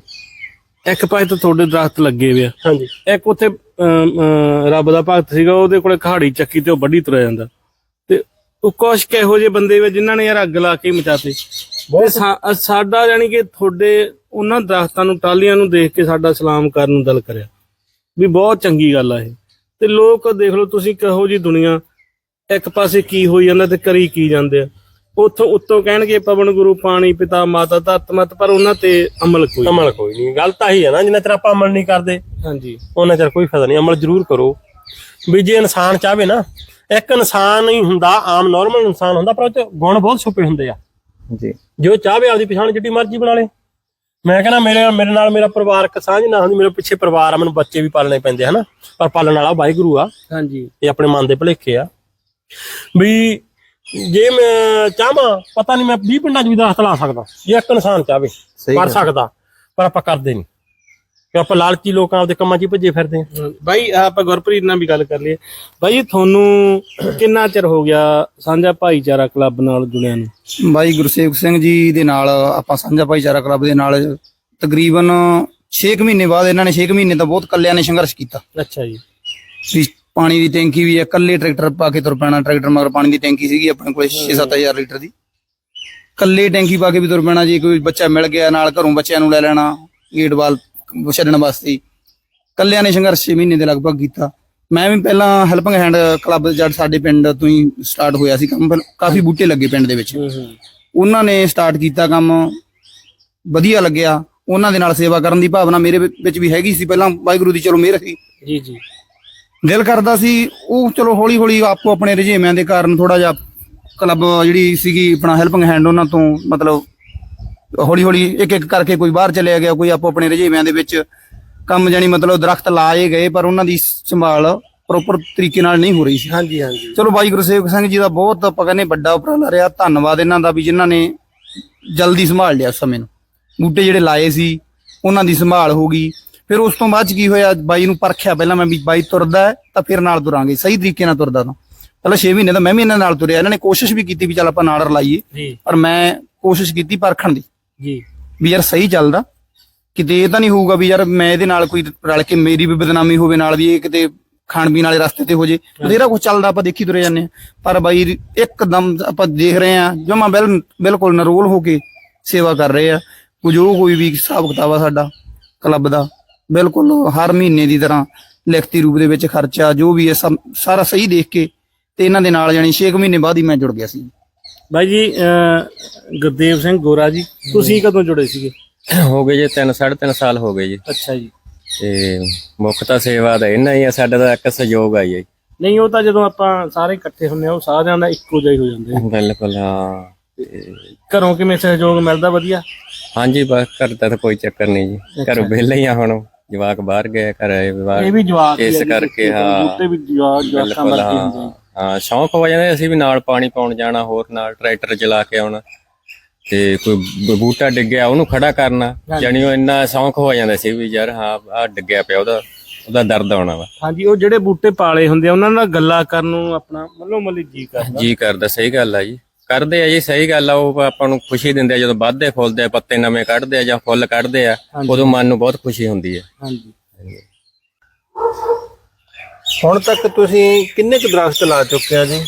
ਇੱਕ ਪਾਸੇ ਤਾਂ ਤੁਹਾਡੇ ਦਰਖਤ ਲੱਗੇ ਹੋਏ ਆ। ਹਾਂਜੀ। ਇੱਕ ਉੱਥੇ ਰੱਬ ਦਾ ਭਗਤ ਸੀਗਾ ਉਹਦੇ ਕੋਲੇ ਕਹਾੜੀ ਚੱਕੀ ਤੇ ਉਹ ਵੱਢੀ ਤੁਰਿਆ ਜਾਂਦਾ। ਤੇ ਉਹ ਕੁਛ ਕੁ ਇਹੋ ਜਿਹੇ ਬੰਦੇ ਵੇ ਜਿਨ੍ਹਾਂ ਨੇ ਯਾਰ ਅੱਗ ਲਾ ਕੇ ਮਚਾਤੇ। ਤੇ ਸਾ- ਸਾਡਾ ਯਾਨੀ ਕਿ ਤੁਹਾਡੇ ਉਹਨਾਂ ਦਰਖਤਾਂ ਨੂੰ ਟਾਲੀਆਂ ਨੂੰ ਦੇਖ ਕੇ ਸਾਡਾ ਸਲਾਮ ਕਰਨ ਨੂੰ ਦਿਲ ਕਰਿਆ। ਵੀ ਬਹੁਤ ਚੰਗੀ ਗੱਲ ਆ ਇਹ। ਤੇ ਲੋਕ ਦੇਖ ਲਓ ਤੁਸੀਂ ਕਹੋ ਜੀ ਦੁਨੀਆ ਇੱਕ ਪਾਸੇ ਕੀ ਹੋਈ ਜਾਂਦਾ ਤੇ ਕਰੀ ਕੀ ਜਾਂਦੇ ਆ। ਉੱਥੋਂ ਉੱਤੋਂ ਕਹਿਣਗੇ ਪਵਨ ਗੁਰੂ ਪਾਣੀ ਪਿਤਾ ਮਾਤਾ ਧਰਤ ਮਤ ਪਰ ਉਹਨਾਂ ਤੇ ਅਮਲ ਕੋਈ। ਅਮਲ ਕੋਈ ਨਹੀਂ। ਗੱਲ ਤਾਂ ਹੀ ਹੈ ਨਾ ਜਿੰਨਾ ਚਿਰ ਆਪਾਂ ਅਮਲ ਨਹੀਂ ਕਰਦੇ ਹਾਂਜੀ। ਉਹਨਾਂ ਚਿਰ ਕੋਈ ਫਾਇਦਾ ਨਹੀਂ। ਅਮਲ ਜ਼ਰੂਰ ਕਰੋ। ਵੀ ਜੇ ਇਨਸਾਨ ਚਾਹਵੇ ਨਾ ਇੱਕ ਇਨਸਾਨ ਹੀ ਹੁੰਦਾ ਆਮ ਨਾਰਮਲ ਇਨਸਾਨ ਹੁੰਦਾ ਪਰ ਉਹ ਚ ਗੁਣ ਬਹੁਤ ਛੁਪੇ ਹੁੰਦੇ ਆ। ਜੀ। ਜੋ ਚਾਹਵੇ ਆਪਦੀ ਪਛਾਣ ਜਿੱਡੀ ਮਰਜ਼ੀ ਬਣਾ ਲੇ। ਮੈਂ ਕਹਿੰਦਾ ਮੇਰੇ ਮੇਰੇ ਨਾਲ ਮੇਰਾ ਪਰਿਵਾਰਕ ਸਾਂਝ ਨਾ ਹੁੰਦੀ ਮੇਰੇ ਪਿੱਛੇ ਪਰਿਵਾਰ ਆ ਮੈਨੂੰ ਬੱਚੇ ਵੀ ਪਾਲਣੇ ਪੈਂਦੇ ਹਨਾ। ਪਰ ਪਾਲਣ ਵਾਲਾ ਵਾਹਿਗੁਰੂ ਆ। ਹਾਂਜੀ। ਇਹ ਆਪਣੇ ਮਨ ਦੇ ਭੁਲੇਖੇ ਆ। ਵੀ ਜੇ ਮੈਂ ਚਾਹਾਂ ਪਤਾ ਨਹੀਂ ਮੈਂ 20 ਪਿੰਡਾਂ 'ਚ ਵੀ ਦਰਖਤ ਲਾ ਸਕਦਾ। ਜੇ ਇੱਕ ਇਨਸਾਨ ਚਾਹਵੇ ਕਰ। ਸਕਦਾ ਪਰ ਆਪਾਂ ਕਰਦੇ ਨਹੀਂ। ਕਿ ਆਪਾਂ ਲਾਲਚੀ ਲੋਕਾਂ ਆਪਦੇ ਕੰਮਾਂ 'ਚ ਹੀ ਭੱਜੇ ਫਿਰਦੇ ਆ ਬਾਈ ਆਪਾਂ ਗੁਰਪ੍ਰੀਤ ਨਾਲ ਵੀ ਗੱਲ ਕਰ ਲਈਏ। ਬਾਈ ਤੁਹਾਨੂੰ ਕਿੰਨਾ ਚਿਰ ਹੋ ਗਿਆ ਸਾਂਝਾ ਭਾਈਚਾਰਾ ਕਲੱਬ ਨਾਲ ਜੁੜਿਆ ਨੂੰ? ਬਾਈ ਗੁਰਸੇਵਕ ਸਿੰਘ ਜੀ ਦੇ ਨਾਲ ਆਪਾਂ ਸਾਂਝਾ ਭਾਈਚਾਰਾ ਕਲੱਬ ਦੇ ਨਾਲ ਤਕਰੀਬਨ 6 ਮਹੀਨੇ ਬਾਅਦ ਇਹਨਾਂ ਨੇ 6 ਮਹੀਨੇ ਤਾਂ ਬਹੁਤ ਕੱਲਿਆਂ ਨੇ ਸੰਘਰਸ਼ ਕੀਤਾ। ਅੱਛਾ ਜੀ। ਵੀ ਪਾਣੀ ਦੀ ਟੈਂਕੀ ਵੀ ਹੈ ਕੱਲੇ ਟਰੈਕਟਰ ਪਾ ਕੇ ਤੁਰ ਪੈਣਾ ਟਰੈਕਟਰ ਮਗਰ ਪਾਣੀ ਦੀ ਟੈਂਕੀ ਸੀਗੀ ਆਪਣੇ ਕੋਲੇ 6-7000 ਲੀਟਰ ਦੀ। ਕੱਲੇ ਟੈਂਕੀ ਪਾ ਕੇ ਵੀ ਤੁਰ ਪੈਣਾ ਜੇ ਕੋਈ ਬੱਚਾ ਮਿਲ ਗਿਆ ਨਾਲ ਘਰੋਂ ਬੱਚਿਆਂ ਨੂੰ ਲੈ ਲੈਣਾ ਗੇਟ ਵਾਲ ਛੱਡਣ ਵਾਸਤੇ। ਕੱਲਿਆਂ ਨੇ ਸੰਘਰਸ਼ 6 ਮਹੀਨੇ ਦੇ ਲਗਭਗ ਕੀਤਾ। ਮੈਂ ਵੀ ਪਹਿਲਾਂ ਹੈਲਪਿੰਗ ਹੈਂਡ ਕਲੱਬ ਜਦ ਸਾਡੇ ਪਿੰਡ ਤੋਂ ਹੀ ਸਟਾਰਟ ਹੋਇਆ ਸੀ ਕੰਮ ਫਿਰ ਕਾਫੀ ਬੂਟੇ ਲੱਗੇ ਪਿੰਡ ਦੇ ਵਿੱਚ। ਉਹਨਾਂ ਨੇ ਸਟਾਰਟ ਕੀਤਾ ਕੰਮ। ਵਧੀਆ ਲੱਗਿਆ। ਉਹਨਾਂ ਦੇ ਨਾਲ ਸੇਵਾ ਕਰਨ ਦੀ ਭਾਵਨਾ ਮੇਰੇ ਵਿ- ਵਿੱਚ ਵੀ ਹੈਗੀ ਸੀ। ਪਹਿਲਾਂ ਵਾਹਿਗੁਰੂ ਦੀ ਚਲੋ ਮਿਹਰ ਸੀ। ਜੀ ਜੀ। ਦਿਲ ਕਰਦਾ ਸੀ ਉਹ ਚਲੋ ਹੌਲੀ ਹੌਲੀ ਆਪੋ ਆਪਣੇ ਰੁਝੇਵਿਆਂ ਦੇ ਕਾਰਨ ਥੋੜਾ ਜਿਹਾ ਕਲੱਬ ਜਿਹੜੀ ਸੀਗੀ ਆਪਣਾ ਹੈਲਪਿੰਗ ਹੈਂਡ ਉਹਨਾਂ ਤੋਂ ਮਤਲਬ ਹੌਲੀ ਹੌਲੀ ਇੱਕ ਇੱਕ ਕਰਕੇ ਕੋਈ ਬਾਹਰ ਚਲਿਆ ਗਿਆ ਕੋਈ ਆਪੋ ਆਪਣੇ ਰੁਝੇਵਿਆਂ ਦੇ ਵਿੱਚ ਕੰਮ ਜਾਨੀ ਮਤਲਬ ਦਰਖਤ ਲਾਏ ਗਏ ਪਰ ਉਹਨਾਂ ਦੀ ਸੰਭਾਲ ਪ੍ਰੋਪਰ ਤਰੀਕੇ ਨਾਲ ਨਹੀਂ ਹੋ ਰਹੀ ਸੀ। ਹਾਂਜੀ ਹਾਂਜੀ। ਚਲੋ ਬਾਈ ਗੁਰਸੇਵਕ ਸਿੰਘ ਜੀ ਦਾ ਬਹੁਤ ਆਪਾਂ ਕਹਿੰਦੇ ਵੱਡਾ ਉਪਰਾਲਾ ਰਿਹਾ। ਧੰਨਵਾਦ ਇਹਨਾਂ ਦਾ ਵੀ ਜਿਨ੍ਹਾਂ ਨੇ ਜਲਦੀ ਸੰਭਾਲ ਲਿਆ ਉਸ ਸਮੇਂ ਨੂੰ। ਬੂਟੇ ਜਿਹੜੇ ਲਾਏ ਸੀ ਉਹਨਾਂ ਦੀ ਸੰਭਾਲ ਹੋ ਗਈ। ਫਿਰ ਉਸ ਤੋਂ ਬਾਅਦ ਕੀ ਹੋਇਆ? ਬਾਈ ਨੂੰ ਪਰਖਿਆ ਪਹਿਲਾਂ ਮੈਂ ਵੀ ਬਾਈ ਤੁਰਦਾ ਤਾਂ ਫਿਰ ਨਾਲ ਤੁਰਾਂਗੇ। ਸਹੀ ਤਰੀਕੇ ਨਾਲ ਤੁਰਦਾ ਤਾਂ। ਪਹਿਲਾਂ 6 ਮਹੀਨੇ ਤਾਂ ਮੈਂ ਵੀ ਇਹਨਾਂ ਨਾਲ ਤੁਰਿਆ। ਇਹਨਾਂ ਨੇ ਕੋਸ਼ਿਸ਼ ਵੀ ਕੀਤੀ ਵੀ ਚੱਲ ਆਪਾਂ ਨਾਲ ਰਲਾਈਏ। ਪਰ ਮੈਂ ਕੋਸ਼ਿਸ਼ ਕੀਤੀ ਪਰਖਣ ਦੀ। ਜੀ। ਵੀ ਯਾਰ ਸਹੀ ਚੱਲਦਾ। ਕਿਤੇ ਇਹ ਤਾਂ ਨਹੀਂ ਹੋਊਗਾ ਵੀ ਯਾਰ ਮੈਂ ਇਹਦੇ ਨਾਲ ਕੋਈ ਰਲ ਕੇ ਮੇਰੀ ਵੀ ਬਦਨਾਮੀ ਹੋਵੇ, ਨਾਲ ਵੀ ਇਹ ਕਿਤੇ ਖਾਣ ਪੀਣ ਵਾਲੇ ਰਸਤੇ ਤੇ ਹੋ ਜੇ। ਬਥੇਰਾ ਕੁਝ ਚੱਲਦਾ, ਆਪਾਂ ਦੇਖੀ ਤੁਰੇ ਜਾਂਦੇ ਹਾਂ। ਪਰ ਬਾਈ, ਇੱਕਦਮ ਆਪਾਂ ਦੇਖ ਰਹੇ ਆ ਜਮਾ ਬਿਲ, ਬਿਲਕੁਲ ਨਰੋਲ ਹੋ ਕੇ ਸੇਵਾ ਕਰ ਰਹੇ ਆ ਜੋ ਕੋਈ ਵੀ ਹਿਸਾਬ ਕਿਤਾਬ ਆ ਸਾਡਾ, ਕਲੱਬ ਦਾ। ਬਿਲਕੁਲ ਹਰ ਮਹੀਨੇ ਦੀ ਤਰ੍ਹਾਂ ਲਿਖਤੀ ਰੂਪ ਦੇ ਵਿੱਚ ਖਰਚਾ, ਜੋ ਵੀ ਹੈ ਸਭ- ਸਾਰਾ ਸਹੀ ਦੇਖ ਕੇ ਤੇ ਇਹਨਾਂ ਦੇ ਨਾਲ ਜਾਨੀ 6 ਮਹੀਨੇ ਬਾਅਦ ਹੀ ਮੈਂ ਜੁੜ ਗਿਆ ਸੀ। ਬਾਈ ਜੀ ਅਹ, ਗੁਰਦੇਵ ਸਿੰਘ ਗੋਰਾ ਜੀ ਤੁਸੀਂ ਕਦੋਂ ਜੁੜੇ ਸੀਗੇ? ਹੋ ਗਏ ਜੀ 3 3.5 ਸਾਲ ਹੋ ਗਏ ਜੀ। ਅੱਛਾ ਜੀ। ਤੇ ਮੁੱਖ ਤਾਂ ਸੇਵਾ ਦਾ ਇਹਨਾਂ ਹੀ ਆ ਸਾਡਾ ਤਾਂ ਇੱਕ ਸਹਿਯੋਗ ਆ ਜੀ। ਨਹੀਂ ਉਹ ਤਾਂ ਜਦੋਂ ਆਪਾਂ ਸਾਰੇ ਇਕੱਠੇ ਹੁੰਨੇ ਆ ਉਹ ਸਾਰਿਆਂ ਦਾ ਇੱਕੋ ਜਿਹਾ ਹੀ ਹੋ ਜਾਂਦੇ ਆ। ਬਿਲਕੁਲ ਹਾਂ। ਤੇ ਘਰੋਂ ਕਿਵੇਂ ਸਹਿਯੋਗ ਮਿਲਦਾ ਵਧੀਆ? ਹਾਂਜੀ ਬਸ ਘਰ ਦਾ ਤਾਂ ਕੋਈ ਚੱਕਰ ਨਹੀਂ ਜੀ। ਘਰ ਵਿਹਲੇ ਹੀ ਆ ਹੁਣ ਜਵਾਕ ਬਾਹਰ ਗਏ ਘਰ ਆਏ ਵਿਵਾਹ ਇਹ ਵੀ ਜਵਾਕ ਹੀ ਆ ਇਸ ਜੀ, ਕਰਕੇ ਹਾਂ। ਬੂਟੇ ਵੀ ਜਵਾਕ ਜਵਾਕਾਂ ਬਿਲਕੁਲ ਵਰਗੇ ਹੁੰਦੇ ਆ। ਹਾਂ ਹਾਂ ਸ਼ੌਂਕ ਹੋ ਜਾਂਦਾ ਅਸੀਂ ਵੀ ਨਾਲ ਪਾਣੀ ਪਾਉਣ ਜਾਣਾ ਹੋਰ ਨਾਲ ਟਰੈਕਟਰ ਚਲਾ ਕੇ ਆਉਣਾ। ਤੇ ਕੋਈ ਬੂਟਾ ਡਿੱਗਿਆ ਉਹਨੂੰ ਖੜਾ ਕਰਨਾ। ਜਾਣੀ ਉਹ ਇੰਨਾ ਸ਼ੌਂਕ ਹੋ ਜਾਂਦਾ ਸੀ ਵੀ ਯਾਰ ਹਾਂ ਆ ਡਿੱਗਿਆ ਪਿਆ ਉਹਦਾ ਉਹਦਾ ਦਰਦ ਆਉਣਾ ਵਾ। ਹਾਂਜੀ ਉਹ ਜਿਹੜੇ ਬੂਟੇ ਪਾਲੇ ਹੁੰਦੇ ਆ ਉਹਨਾਂ ਨਾਲ ਗੱਲਾਂ ਕਰਨ ਨੂੰ ਆਪਣਾ ਮੱਲੋ ਮੱਲੀ ਜੀ ਕਰਦਾ। ਜੀ ਕਰਦਾ ਸਹੀ ਗੱਲ ਆ ਜੀ। ਕਰਦੇ ਆ ਜੀ ਸਹੀ ਗੱਲ ਆ ਉਹ ਆਪਾਂ ਨੂੰ ਖੁਸ਼ੀ ਦਿੰਦੇ ਆ ਜਦੋਂ ਵੱਧਦੇ ਫੁੱਲਦੇ ਆ ਪੱਤੇ ਨਵੇਂ ਕੱਢਦੇ ਆ ਜਾਂ ਫੁੱਲ ਕੱਢਦੇ ਆ ਉਦੋਂ ਮਨ ਨੂੰ ਬਹੁਤ ਖੁਸ਼ੀ ਹੁੰਦੀ ਹੈ ਹਾਂਜੀ। ਹੁਣ ਤੱਕ ਤੁਸੀਂ ਕਿੰਨੇ ਕੁ ਦਰਖਤ ਲਾ ਚੁੱਕੇ ਆ ਜੀ?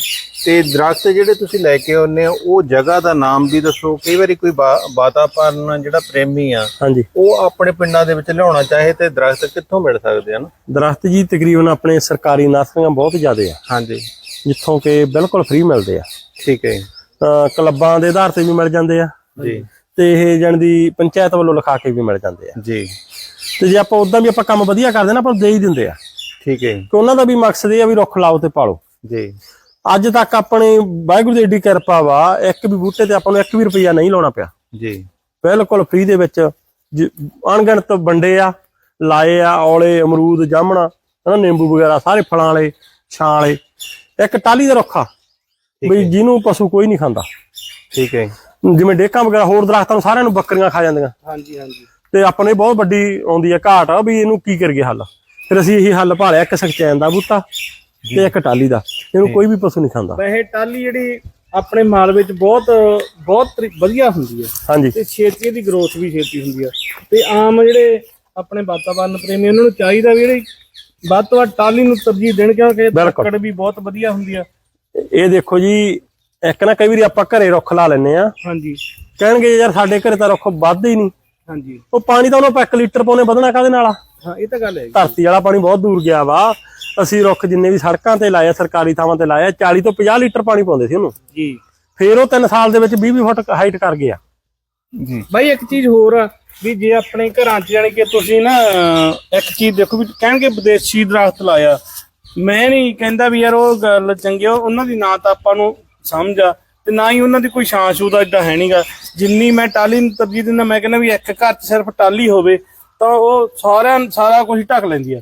ਤੇ ਦਰਖਤ ਜਿਹੜੇ ਤੁਸੀਂ ਲੈ ਕੇ ਆਉਂਦੇ ਆ ਉਹ ਜਗ੍ਹਾ ਦਾ ਨਾਮ ਵੀ ਦੱਸੋ। ਕਈ ਵਾਰੀ ਕੋਈ ਵਾਤਾਵਰਨ ਜਿਹੜਾ ਪ੍ਰੇਮੀ ਆ ਹਾਂਜੀ। ਉਹ ਆਪਣੇ ਪਿੰਡਾਂ ਦੇ ਵਿੱਚ ਲਿਆਉਣਾ ਚਾਹੇ ਤੇ ਦਰਖਤ ਕਿੱਥੋਂ ਮਿਲ ਸਕਦੇ ਹਨ ਦਰਖਤ ਜੀ ਤਕਰੀਬਨ ਆਪਣੇ ਸਰਕਾਰੀ ਨਰਸਰੀਆਂ ਬਹੁਤ ਜ਼ਿਆਦੇ ਆ। ਹਾਂਜੀ। ਜਿੱਥੋਂ ਕਿ ਬਿਲਕੁਲ ਫ੍ਰੀ ਮਿਲਦੇ ਆ। ਠੀਕ ਹੈ ਕਲੱਬਾਂ ਦੇ ਆਧਾਰ ਤੇ ਵੀ ਮਿਲ ਜਾਂਦੇ ਆ। ਜੀ। ਤੇ ਇਹ ਜਣ ਦੀ ਪੰਚਾਇਤ ਵੱਲੋਂ ਲਿਖਾ ਕੇ ਵੀ ਮਿਲ ਜਾਂਦੇ ਆ। ਜੀ। ਤੇ ਜੇ ਆਪਾਂ ਉਦਾਂ ਵੀ ਆਪਾਂ ਕੰਮ ਵਧੀਆ ਕਰਦੇ ਨਾ ਆਪਾਂ ਦੇ ਹੀ ਦਿੰਦੇ ਆ। ਠੀਕ ਹੈ। ਕਿ ਉਹਨਾਂ ਦਾ ਵੀ ਮਕਸਦ ਇਹ ਆ ਵੀ ਰੁੱਖ ਲਾਓ ਤੇ ਪਾਲੋ। ਜੀ। ਅੱਜ ਤੱਕ ਆਪਣੇ ਵਾਹਿਗੁਰੂ ਦੀ ਏਡੀ ਕਿਰਪਾ ਵਾ ਇੱਕ ਵੀ ਬੂਟੇ ਤੇ ਆਪਾਂ ਨੂੰ ਇੱਕ ਵੀ ਰੁਪਈਆ ਨਹੀਂ ਲਾਉਣਾ ਪਿਆ। ਜੀ। ਬਿਲਕੁਲ ਫ੍ਰੀ ਦੇ ਵਿੱਚ ਅਣਗਿਣਤ ਵੰਡੇ ਆ ਲਾਏ ਆ ਔਲੇ ਅਮਰੂਦ ਜਾਮਣਾ ਹਨਾ ਨਿੰਬੂ ਵਗੈਰਾ ਸਾਰੇ ਫਲਾਂ ਵਾਲੇ ਛਾਂ ਵਾਲੇ ਇੱਕ ਟਾਲੀ ਦਾ ਰੁੱਖਾ ਬਈ ਜਿਹਨੂੰ ਪਸ਼ੂ ਕੋਈ ਨਹੀਂ ਖਾਂਦਾ। ਠੀਕ ਹੈ। ਜਿਵੇਂ ਡੇਕਾਂ ਵਗੈਰਾ ਹੋਰ ਦਰਖਤਾਂ ਨੂੰ ਸਾਰਿਆਂ ਨੂੰ ਬੱਕਰੀਆਂ ਖਾ ਜਾਂਦੀਆਂ। ਹਾਂਜੀ ਹਾਂਜੀ। ਤੇ ਆਪਾਂ ਨੂੰ ਇਹ ਬਹੁਤ ਵੱਡੀ ਆਉਂਦੀ ਹੈ ਘਾਟ ਵੀ ਇਹਨੂੰ ਕੀ ਕਰੀਏ ਹੱਲ। ਫਿਰ ਅਸੀਂ ਇਹੀ ਹੱਲ ਭਾਲਿਆ ਇੱਕ ਸਕਚੈਨ ਦਾ ਬੂਟਾ ਤੇ ਇੱਕ ਟਾਲੀ ਦਾ। ਇਹਨੂੰ ਕੋਈ ਵੀ ਪਸ਼ੂ ਨਹੀਂ ਖਾਂਦਾ। ਵੈਸੇ ਟਾਲੀ ਜਿਹੜੀ ਆਪਣੇ ਮਾਲ ਵਿੱਚ ਬਹੁਤ ਬਹੁਤ ਤਰੀ- ਵਧੀਆ ਹੁੰਦੀ ਹੈ। ਹਾਂਜੀ। ਤੇ ਛੇਤੀ ਦੀ ਗਰੋਥ ਵੀ ਛੇਤੀ ਹੁੰਦੀ ਆ ਤੇ ਆਮ ਜਿਹੜੇ ਆਪਣੇ ਵਾਤਾਵਰਨ ਪ੍ਰੇਮੀ ਉਹਨਾਂ ਨੂੰ ਚਾਹੀਦਾ ਵੀ ਜਿਹੜੀ ਵੱਧ ਤੋਂ ਵੱਧ ਟਾਲੀ ਨੂੰ ਤਰਜੀਹ ਦੇਣ ਕਿਉਂਕਿ ਬਿਲਕੁਲ। ਲੱਕੜ ਵੀ ਬਹੁਤ ਵਧੀਆ ਹੁੰਦੀ ਆ ਇਹ ਦੇਖੋ ਜੀ ਇੱਕ ਨਾ ਕਈ ਵਾਰੀ ਆਪਾਂ ਘਰੇ ਰੁੱਖ ਲਾ ਲੈਨੇ ਆ ਹਾਂਜੀ। ਕਹਿਣਗੇ ਯਾਰ ਸਾਡੇ ਘਰੇ ਤਾਂ ਰੁੱਖ ਵੱਧਦੇ ਹੀ ਨਹੀਂ। ਹਾਂਜੀ। ਉਹ ਪਾਣੀ ਤਾਂ ਉਹਨੂੰ ਆਪਾਂ 1 ਲੀਟਰ ਪਾਉਨੇ ਵਧਣਾ ਕਾਹਦੇ ਨਾਲ ਆ? ਹਾਂ ਇਹ ਤਾਂ ਗੱਲ ਹੈ ਧਰਤੀ ਵਾਲਾ ਪਾਣੀ ਬਹੁਤ ਦੂਰ ਗਿਆ ਵਾ। ਅਸੀਂ ਰੁੱਖ ਜਿੰਨੇ ਵੀ ਸੜਕਾਂ ਤੇ ਲਾਏ ਆ, ਸਰਕਾਰੀ ਥਾਵਾਂ ਤੇ ਲਾਏ ਆ, 40 ਤੋਂ 50 ਲੀਟਰ ਪਾਣੀ ਪਾਉਂਦੇ ਸੀ ਉਹਨੂੰ। ਜੀ। ਫੇਰ ਉਹ 3 ਸਾਲ ਦੇ ਵਿੱਚ 20 20 ਫੁੱਟ ਹਾਈਟ ਕਰ ਗਿਆ। ਬਾਈ ਇੱਕ ਚੀਜ਼ ਹੋਰ ਆ ਵੀ ਜੇ ਆਪਣੇ ਘਰਾਂ 'ਚ ਜਾਣੀ ਕਿ ਤੁਸੀਂ ਨਾ ਇੱਕ ਚੀਜ਼ ਦੇਖੋ ਵੀ ਕਹਿਣਗੇ ਵਿਦੇਸ਼ੀ ਦਰਖਤ ਲਾਇਆ ਮੈਂ ਨਹੀਂ ਕਹਿੰਦਾ ਵੀ ਯਾਰ ਉਹ ਗੱਲ ਚੰਗੀ ਆ ਉਹਨਾਂ ਦੀ ਨਾ ਤਾਂ ਆਪਾਂ ਨੂੰ ਸਮਝ ਆ ਤੇ ਨਾ ਹੀ ਉਹਨਾਂ ਦੀ ਕੋਈ ਸ਼ਾਨ ਸ਼ੂ ਦਾ ਏਦਾਂ ਹੈ ਨਹੀਂਗਾ ਜਿੰਨੀ ਮੈਂ ਟਾਲੀ ਨੂੰ ਤਰਜੀਹ ਦਿੰਦਾ ਮੈਂ ਕਹਿੰਦਾ ਵੀ ਇੱਕ ਘਰ 'ਚ ਸਿਰਫ ਟਾਲੀ ਹੋਵੇ ਤਾਂ ਉਹ ਸਾਰਿਆਂ ਸਾਰਾ ਕੁਝ ਢੱਕ ਲੈਂਦੀ ਆ।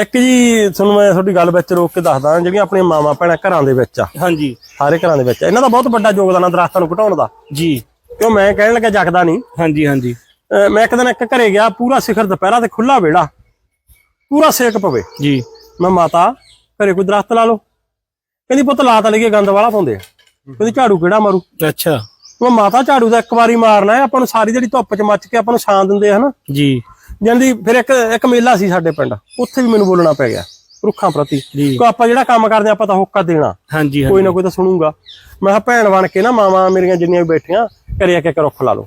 ਇੱਕ ਜੀ ਤੁਹਾਨੂੰ ਮੈਂ ਤੁਹਾਡੀ ਗੱਲ ਵਿੱਚ ਰੋਕ ਕੇ ਦੱਸਦਾ ਜਿਹੜੀਆਂ ਆਪਣੀਆਂ ਮਾਵਾਂ ਭੈਣਾਂ ਘਰਾਂ ਦੇ ਵਿੱਚ ਆ। ਹਾਂਜੀ। ਸਾਰੇ ਘਰਾਂ ਦੇ ਵਿੱਚ। ਇਹਨਾਂ ਦਾ ਬਹੁਤ ਵੱਡਾ ਯੋਗਦਾਨ ਆ ਦਰਖਤਾਂ ਨੂੰ ਘਟਾਉਣ ਦਾ। ਜੀ। ਕਿਉਂ ਮੈਂ ਕਹਿਣ ਲੱਗਾ ਜਗਦਾ ਨਹੀਂ। ਹਾਂਜੀ ਹਾਂਜੀ। ਮੈਂ ਇੱਕ ਦਿਨ ਇੱਕ ਘਰੇ ਗਿਆ ਪੂਰਾ ਸਿਖਰ ਦੁਪਹਿਰਾ ਤੇ ਖੁੱਲਾ ਵਿਹੜਾ। ਪੂਰਾ ਸੇਕ ਪਵੇ। ਜੀ। ਮੈਂ ਮਾਤਾ ਘਰੇ ਕੋਈ ਦਰਖਤ ਲਾ ਲਓ। ਕਹਿੰਦੀ ਪੁੱਤ ਲਾ ਤਾਂ ਲਈਏ ਗੰਦ ਵਾਲਾ ਪਾਉਂਦੇ ਆ। ਕਹਿੰਦੀ ਝਾੜੂ ਕਿਹੜਾ ਮਾਰੂ? ਅੱਛਾ। ਮੈਂ ਮਾਤਾ ਝਾੜੂ ਦਾ ਇੱਕ ਵਾਰੀ ਮਾਰਨਾ ਹੈ ਆਪਾਂ ਨੂੰ ਸਾਰੀ ਜਿਹੜੀ ਧੁੱਪ ਚ ਮੱਚ ਕੇ ਆਪਾਂ ਨੂੰ ਛਾਂ ਦਿੰਦੇ ਆ ਹਨਾ? ਜੀ। ਜਾਂਦੀ ਫਿਰ ਇੱਕ ਇੱਕ ਮੇਲਾ ਸੀ ਸਾਡੇ ਪਿੰਡ ਉੱਥੇ ਵੀ ਮੈਨੂੰ ਬੋਲਣਾ ਪੈ ਗਿਆ ਰੁੱਖਾਂ ਪ੍ਰਤੀ। ਕੋ ਆਪਾਂ ਜਿਹੜਾ ਕੰਮ ਕਰਦੇ ਆ, ਆਪਾਂ ਤਾਂ ਹੋਕਾ ਦੇਣਾ। ਹਾਂਜੀ ਕੋਈ ਨਾ ਕੋਈ ਤਾਂ ਸੁਣੂਗਾ। ਮੈਂ ਕਿਹਾ ਭੈਣ ਬਣ ਕੇ ਨਾ ਮਾਵਾਂ ਮੇਰੀਆਂ ਜਿੰਨੀਆਂ ਵੀ ਬੈਠੀਆਂ ਘਰੇ ਆ ਕੇ ਰੁੱਖ ਲਾ ਲਓ।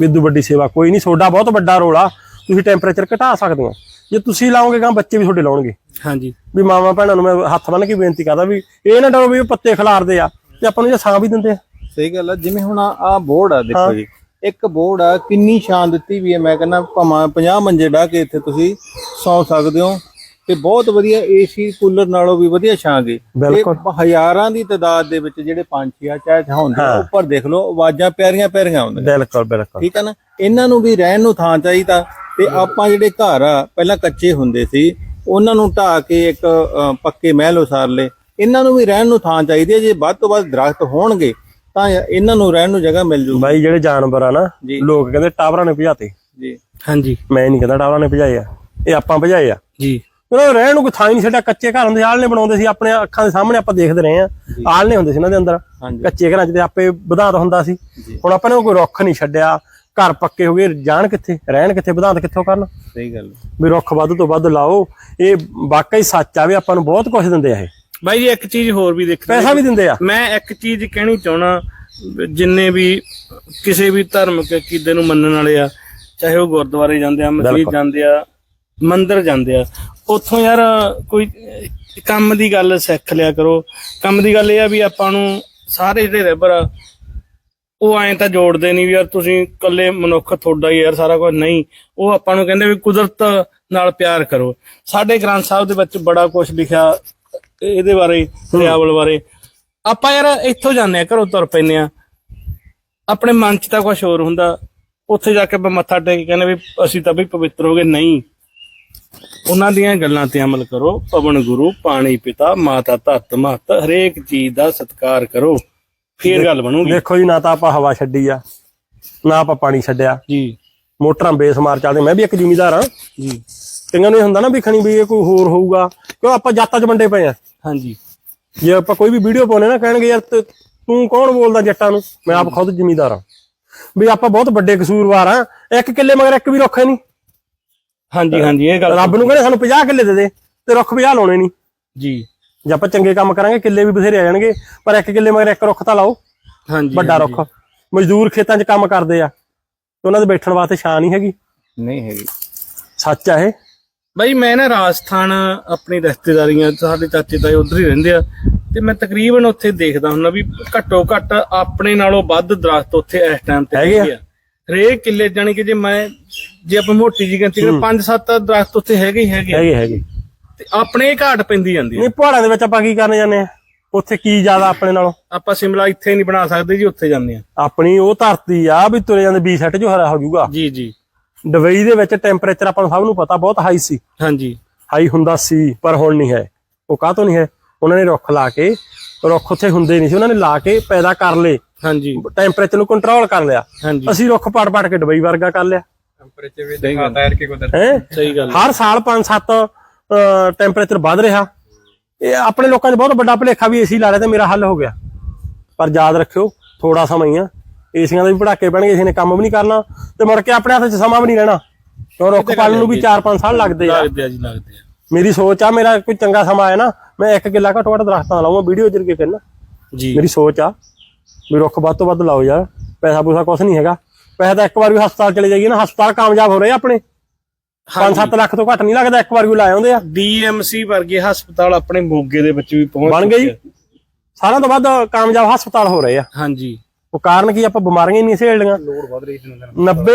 ਵਿਦੂ ਵੱਡੀ ਸੇਵਾ ਕੋਈ ਨਹੀਂ ਤੁਹਾਡਾ ਬਹੁਤ ਵੱਡਾ ਰੋਲ ਆ ਤੁਸੀਂ ਟੈਂਪਰੇਚਰ ਘਟਾ ਸਕਦੇ ਹੋ। ਜੇ ਤੁਸੀਂ ਲਾਓਗੇ ਗਾਂ ਬੱਚੇ ਵੀ ਤੁਹਾਡੇ ਲਾਉਣਗੇ। ਹਾਂਜੀ। ਵੀ ਮਾਵਾਂ ਭੈਣਾਂ ਨੂੰ ਮੈਂ ਹੱਥ ਬੰਨ ਕੇ ਬੇਨਤੀ ਕਰਦਾ ਵੀ ਇਹ ਨਾ ਡਰੋ ਵੀ ਪੱਤੇ ਖਿਲਾਰਦੇ ਆ ਤੇ ਆਪਾਂ ਨੂੰ ਜੇ ਛਾਂ ਵੀ ਦਿੰਦੇ ਆ। ਸਹੀ ਗੱਲ ਆ ਜਿਵੇਂ ਹੁਣ ਆ ਬੋਰਡ ਆ ਦੇਖੋ ਜੀ। ਇੱਕ ਬੋਰਡ ਆ ਕਿੰਨੀ ਛਾਂ ਦਿੱਤੀ ਵੀ ਹੈ। ਮੈਂ ਕਹਿੰਦਾ ਭਾਵੇਂ 50 ਮੰਜੇ ਢਾ ਕੇ ਇੱਥੇ ਤੁਸੀਂ ਸੌ ਸਕਦੇ ਹੋ ਤੇ ਬਹੁਤ ਵਧੀਆ ਏਸੀ ਕੂਲਰ ਨਾਲੋਂ ਵੀ ਵਧੀਆ ਛਾਂ ਗਈ ਬਿਲਕੁਲ। ਹਜ਼ਾਰਾਂ ਦੀ ਤਾਦਾਦ ਦੇ ਵਿੱਚ ਜਿਹੜੇ ਪੰਛੀ ਆ ਚਾਹੇ ਹੁੰਦੇ ਉੱਪਰ ਦੇਖ ਲਓ ਆਵਾਜ਼ਾਂ ਪਿਆਰੀਆਂ ਪਿਆਰੀਆਂ ਆਉਂਦੀਆਂ ਬਿਲਕੁਲ ਬਿਲਕੁਲ। ਠੀਕ ਹੈ ਨਾ? ਇਹਨਾਂ ਨੂੰ ਵੀ ਰਹਿਣ ਨੂੰ ਥਾਂ ਚਾਹੀਦਾ ਤੇ ਆਪਾਂ ਜਿਹੜੇ ਘਰ ਆ ਪਹਿਲਾਂ ਕੱਚੇ ਹੁੰਦੇ ਸੀ ਉਹਨਾਂ ਨੂੰ ਢਾ ਕੇ ਇੱਕ ਪੱਕੇ ਮਹਿਲ ਉਸਾਰ ਲਏ। ਇਹਨਾਂ ਨੂੰ ਵੀ ਰਹਿਣ ਨੂੰ ਥਾਂ ਚਾਹੀਦੀ ਹੈ ਜੇ ਵੱਧ ਤੋਂ ਵੱਧ ਦਰਖਤ ਹੋਣਗੇ ਤਾਂ ਇਹਨਾਂ ਨੂੰ ਰਹਿਣ ਨੂੰ ਜਗ੍ਹਾ ਮਿਲ ਜੂਗੀ ਬਾਈ ਜਿਹੜੇ ਜਾਨਵਰ ਆ ਨਾ ਜੀ। ਲੋਕ ਕਹਿੰਦੇ ਟਾਵਰਾਂ ਨੇ ਭਜਾਤੇ। ਜੀ। ਹਾਂਜੀ। ਮੈਂ ਨਹੀਂ ਕਹਿੰਦਾ ਟਾਵਰਾਂ ਨੇ ਭਜਾਏ ਆ। ਇਹ ਆਪਾਂ ਭਜਾਏ ਆ। ਜੀ। ਉਹਨਾਂ ਰਹਿਣ ਨੂੰ ਕੋਈ ਥਾਂ ਹੀ ਨਹੀਂ ਛੱਡਿਆ। ਕੱਚੇ ਘਰ ਹੁੰਦੇ ਆਲਣੇ ਬਣਾਉਂਦੇ ਸੀ ਆਪਣੇ ਅੱਖਾਂ ਦੇ ਸਾਹਮਣੇ ਆਪਾਂ ਦੇਖਦੇ ਰਹੇ ਆ। ਆਲਣੇ ਹੁੰਦੇ ਸੀ ਇਹਨਾਂ ਦੇ ਅੰਦਰ। ਕੱਚੇ ਘਰਾਂ 'ਚ ਤੇ ਆਪੇ ਵਿਧਾਂਤ ਹੁੰਦਾ ਸੀ। ਹੁਣ ਆਪਾਂ ਨੇ ਕੋਈ ਰੁੱਖ ਨਹੀਂ ਛੱਡਿਆ। ਘਰ ਪੱਕੇ ਹੋ ਗਏ ਜਾਣ ਕਿੱਥੇ ਰਹਿਣ ਕਿੱਥੇ ਵਿਧਾਂਤ ਕਿੱਥੋਂ ਕਰਨ? ਸਹੀ ਗੱਲ। ਵੀ ਰੁੱਖ ਵੱਧ ਤੋਂ ਵੱਧ ਲਾਓ। ਇਹ ਵਾਕਈ ਸੱਚ ਆ ਵੀ ਆਪਾਂ ਨੂੰ ਬਹੁਤ ਕੁਝ ਦਿੰਦੇ ਆ ਇਹ। ਬਾਈ ਜੀ ਇੱਕ ਚੀਜ਼ ਹੋਰ ਵੀ ਦੇਖਣੀ ਪੈਸਾ ਵੀ ਦਿੰਦੇ ਆ। ਮੈਂ ਇੱਕ ਚੀਜ਼ ਕਹਿਣੀ ਚਾਹਣਾ ਜਿੰਨੇ ਵੀ ਕਿਸੇ ਵੀ ਧਰਮਿਕ ਅਕੀਦੇ ਨੂੰ ਮੰਨਣ ਵਾਲੇ ਆ ਚਾਹੇ ਉਹ ਗੁਰਦੁਆਰੇ ਜਾਂਦੇ ਆ ਮਸਜਿਦ ਜਾਂਦੇ ਆ ਮੰਦਿਰ ਜਾਂਦੇ ਆ ਉੱਥੋਂ ਯਾਰ ਕੋਈ ਕੰਮ ਦੀ ਗੱਲ ਸਿੱਖ ਲਿਆ ਕਰੋ। ਕੰਮ ਦੀ ਗੱਲ ਇਹ ਆ ਵੀ ਆਪਾਂ ਨੂੰ ਸਾਰੇ ਜਿਹੜੇ ਰਹਿਬਰ ਆ ਉਹ ਐਂ ਤਾਂ ਜੋੜਦੇ ਨਹੀਂ ਵੀ ਯਾਰ ਤੁਸੀਂ ਇਕੱਲੇ ਮਨੁੱਖ ਤੁਹਾਡਾ ਹੀ ਯਾਰ ਸਾਰਾ ਕੁਝ ਨਹੀਂ। ਉਹ ਆਪਾਂ ਨੂੰ ਕਹਿੰਦੇ ਵੀ ਕੁਦਰਤ ਨਾਲ ਪਿਆਰ ਕਰੋ। ਸਾਡੇ ਗ੍ਰੰਥ ਸਾਹਿਬ ਦੇ ਵਿੱਚ ਬੜਾ ਕੁਝ ਲਿਖਿਆ ਇਹਦੇ ਬਾਰੇ ਹਰਿਆਵਲ ਬਾਰੇ। ਆਪਾਂ ਯਾਰ ਇੱਥੋਂ ਜਾਂਦੇ ਆ ਘਰੋਂ ਤੁਰ ਪੈਨੇ ਆ ਆਪਣੇ ਮਨ 'ਚ ਤਾਂ ਕੁਝ ਹੋਰ ਹੁੰਦਾ। ਉੱਥੇ ਜਾ ਕੇ ਆਪਾਂ ਮੱਥਾ ਟੇਕ ਕੇ ਕਹਿੰਦੇ ਵੀ ਅਸੀਂ ਤਾਂ ਵੀ ਪਵਿੱਤਰ ਹੋ ਗਏ। ਨਹੀਂ। ਉਹਨਾਂ ਦੀਆਂ ਗੱਲਾਂ ਤੇ ਅਮਲ ਕਰੋ। ਪਵਨ ਗੁਰੂ ਪਾਣੀ ਪਿਤਾ ਮਾਤਾ ਧਰਤ ਮਹਤ ਹਰੇਕ ਚੀਜ਼ ਦਾ ਸਤਿਕਾਰ ਕਰੋ। ਫੇਰ ਗੱਲ ਬਣੂਗੀ। ਦੇਖੋ ਜੀ ਨਾ ਤਾਂ ਆਪਾਂ ਹਵਾ ਛੱਡੀ ਆ ਨਾ ਆਪਾਂ ਪਾਣੀ ਛੱਡਿਆ। ਜੀ। ਮੋਟਰਾਂ ਬੇਸਮਾਰ ਚੱਲਦੇ ਮੈਂ ਵੀ ਇੱਕ ਜ਼ਿਮੀਦਾਰ ਆ ਜੀ। ਕਈਆਂ ਨੂੰ ਇਹ ਹੁੰਦਾ ਨਾ ਵੀ ਖਣੀ ਵੀ ਇਹ ਕੋਈ ਹੋਰ ਹੋਊਗਾ। ਕਿਉਂ? ਆਪਾਂ ਜਾਤਾਂ 'ਚ ਵੰਡੇ ਪਏ ਆ। ਹਾਂਜੀ। ਜੇ ਆਪਾਂ ਕੋਈ ਵੀ ਵੀਡੀਓ ਪਾਉਨੇ ਨਾ ਕਹਿਣਗੇ ਯਾਰ ਤੇ ਤੂੰ ਕੌਣ ਬੋਲਦਾ ਜੱਟਾਂ ਨੂੰ? ਮੈਂ ਆਪ ਖੁਦ ਜ਼ਿਮੀਦਾਰ ਆ ਵੀ ਆਪਾਂ ਬਹੁਤ ਵੱਡੇ ਕਸੂਰਵਾਰ ਆ ਇੱਕ ਕਿੱਲੇ ਮਗਰ ਇੱਕ ਵੀ ਰੁੱਖ ਹੈ ਨਹੀਂ। ਹਾਂਜੀ ਹਾਂਜੀ ਇਹ ਗੱਲ ਰੱਬ ਨੂੰ ਕਹਿੰਦੇ ਸਾਨੂੰ 50 ਕਿੱਲੇ ਦੇ ਦੇ ਤੇ ਰੁੱਖ 50 ਲਾਉਣੇ ਨਹੀਂ। ਜੀ। ਜੇ ਆਪਾਂ ਚੰਗੇ ਕੰਮ ਕਰਾਂਗੇ ਕਿੱਲੇ ਵੀ ਬਥੇਰੇ ਆ ਜਾਣਗੇ ਪਰ ਇੱਕ ਕਿੱਲੇ ਮਗਰ ਇੱਕ ਰੁੱਖ ਤਾਂ ਲਾਓ। ਹਾਂਜੀ ਵੱਡਾ ਰੁੱਖ। ਮਜ਼ਦੂਰ ਖੇਤਾਂ 'ਚ ਕੰਮ ਕਰਦੇ ਆ। ਤੇ ਉਹਨਾਂ ਦੇ ਬੈਠਣ ਵਾਸਤੇ ਛਾਂ ਨਹੀਂ ਹੈਗੀ। ਨਹੀਂ ਹੈਗੀ। ਸੱਚ ਆ ਇਹ। ਬਾਈ ਮੈਂ ਨਾ ਰਾਜਸਥਾਨ ਆਪਣੀ ਰਿਸ਼ਤੇਦਾਰੀਆਂ ਸਾਡੇ ਚਾਚੇ ਤਾਏ ਉਧਰ ਹੀ ਰਹਿੰਦੇ ਆ ਤੇ ਮੈਂ ਤਕਰੀਬਨ ਉੱਥੇ ਦੇਖਦਾ ਹੁੰਦਾ ਵੀ ਘੱਟੋ ਘੱਟ ਆਪਣੇ ਨਾਲੋਂ ਵੱਧ ਦਰਖਤ ਉੱਥੇ ਇਸ ਟਾਈਮ ਤੇ ਹੈਗੇ ਆ? ਹਰੇਕ ਕਿੱਲੇ ਜਾਣੀ ਕਿ ਜੇ ਮੈਂ ਜੇ ਆਪਾਂ ਮੋਟੀ ਜੀ ਗਿਣਤੀ ਕਰੀਏ ਪੰਜ ਸੱਤ ਦਰਖਤ ਉੱਥੇ ਹੈਗੇ ਹੀ ਹੈਗੇ। ਹੈਗੇ ਹੈਗੇ। ਤੇ ਆਪਣੇ ਘਾਟ ਪੈਂਦੀ ਜਾਂਦੀ ਨਹੀਂ ਪਹਾੜਾਂ ਦੇ ਵਿੱਚ ਆਪਾਂ ਕੀ ਕਰਨ ਜਾਂਦੇ ਆ? ਉੱਥੇ ਕੀ ਜ਼ਿਆਦਾ ਆਪਣੇ ਨਾਲੋਂ? ਆਪਾਂ ਸਿਮਲਾ ਇੱਥੇ ਨਹੀਂ ਬਣਾ ਸਕਦੇ ਜੀ ਉੱਥੇ ਜਾਂਦੇ ਆ। ਆਪਣੀ ਉਹ ਧਰਤੀ ਆ ਵੀ ਤੁਰੇ ਜਾਂਦੇ ਬੀ ਸੈੱਟ ਜੋ ਹਰਾ ਹੋ ਜਾਊਗਾ। ਜੀ ਜੀ। ਦੁਬਈ ਦੇ ਵਿੱਚ ਟੈਂਪਰੇਚਰ ਆਪਾਂ ਨੂੰ ਸਭ ਨੂੰ ਪਤਾ ਬਹੁਤ ਹਾਈ ਸੀ। ਹਾਂਜੀ। ਹਾਈ ਹੁੰਦਾ ਸੀ ਪਰ ਹੁਣ ਨਹੀਂ ਹੈ। ਉਹ ਕਾਹ ਤੋਂ ਨਹੀਂ ਹੈ? ਉਹਨਾਂ ਨੇ ਰੁੱਖ ਲਾ ਕੇ ਰੁੱਖ ਉੱਥੇ ਹੁੰਦੇ ਨਹੀਂ ਸੀ। ਉਹਨਾਂ ਨੇ ਲਾ ਕੇ ਪੈਦਾ ਕਰ ਲਏ। ਹਾਂਜੀ। ਟੈਂਪਰੇਚਰ ਨੂੰ ਕੰਟਰੋਲ ਕਰ ਲਿਆ। ਅਸੀਂ ਰੁੱਖ ਪਾੜ ਪਾੜ ਕੇ ਦੁਬਈ ਵਰਗਾ ਕਰ ਲਿਆ। ਟੈਂਪਰੇਚਰ ਵੀ ਦਿਖਾਤਾ ਹੈ ਕਿ ਕੁਦਰਤ ਹੈ? ਸਹੀ ਗੱਲ ਹਰ ਸਾਲ 5-7 ਟੈਂਪਰੇਚਰ ਵੱਧ ਰਿਹਾ। ਇਹ ਆਪਣੇ ਲੋਕਾਂ 'ਚ ਬਹੁਤ ਵੱਡਾ ਭੁਲੇਖਾ ਵੀ ਏਸੀ ਲਾ ਲਿਆ ਤੇ ਮੇਰਾ ਹੱਲ ਹੋ ਗਿਆ। ਪਰ ਯਾਦ ਰੱਖਿਓ ਥੋੜਾ ਸਮਾਂ ਹੀ ਆ। ਏਸੀਆਂ ਦੇ ਵੀ ਪੜਾਕੇ ਪੈਣਗੇ ਏਸੀ ਨੇ ਕੰਮ ਵੀ ਨਹੀਂ ਕਰਨਾ ਤੇ ਮੁੜ ਕੇ ਆਪਣੇ ਹੱਥ 'ਚ ਸਮਾਂ ਵੀ ਨਹੀਂ ਰਹਿਣਾ। ਕਿਉਂ ਰੁੱਖ ਪਾਲਣ ਨੂੰ ਵੀ 4-5 ਸਾਲ ਲੱਗਦੇ ਆ। ਲੱਗਦੇ ਆ ਜੀ ਲੱਗਦੇ ਆ। ਮੇਰੀ ਸੋਚ ਆ ਮੇਰਾ ਕੋਈ ਚੰਗਾ ਸਮਾਂ ਆਇਆ ਨਾ ਮੈਂ ਇੱਕ ਕਿੱਲਾ ਘੱਟੋ ਘੱਟ ਦਰਖਤਾਂ ਲਾਉਂਗਾ ਵੀਡੀਓ ਜਰ ਕੇ ਕਹਿੰਦਾ ਜੀ। ਮੇਰੀ ਸੋਚ ਆ ਵੀ ਰੁੱਖ ਵੱਧ ਤੋਂ ਵੱਧ ਲਾਓ ਯਾਰ ਪੈਸਾ ਪੂਸਾ ਕੁਛ ਨਹੀਂ ਹੈਗਾ। ਪੈਸਾ ਤਾਂ ਇੱਕ ਵਾਰ ਵੀ ਹਸਪਤਾਲ ਚਲੇ ਜਾਈਏ ਨਾ ਹਸਪਤਾਲ ਕਾਮਯਾਬ ਹੋ ਰਹੇ ਆਪਣੇ। 5-7 ਲੱਖ ਤੋਂ ਘੱਟ ਨਹੀਂ ਲੱਗਦਾ ਇੱਕ ਵਾਰ ਵੀ ਲਾਏ ਆਉਂਦੇ ਆ। ਡੀਐਮਸੀ ਵਰਗੇ ਹਸਪਤਾਲ ਆਪਣੇ ਮੋਗੇ ਦੇ ਵਿੱਚ ਵੀ ਪਹੁੰਚ ਬਣ ਆ। ਸਾਰਿਆਂ ਤੋਂ ਵੱਧ ਕਾਮਯਾਬ ਹਸਪਤਾਲ ਹੋ ਰਹੇ ਆ। ਹਾਂਜੀ। ਉਹ ਕਾਰਨ ਕੀ ਆਪਾਂ ਬਿਮਾਰੀਆਂ ਹੀ ਨਹੀਂ ਸੇੜੀਆਂ ਲੋੜ ਵਧ ਰਹੀ ਸੀ 90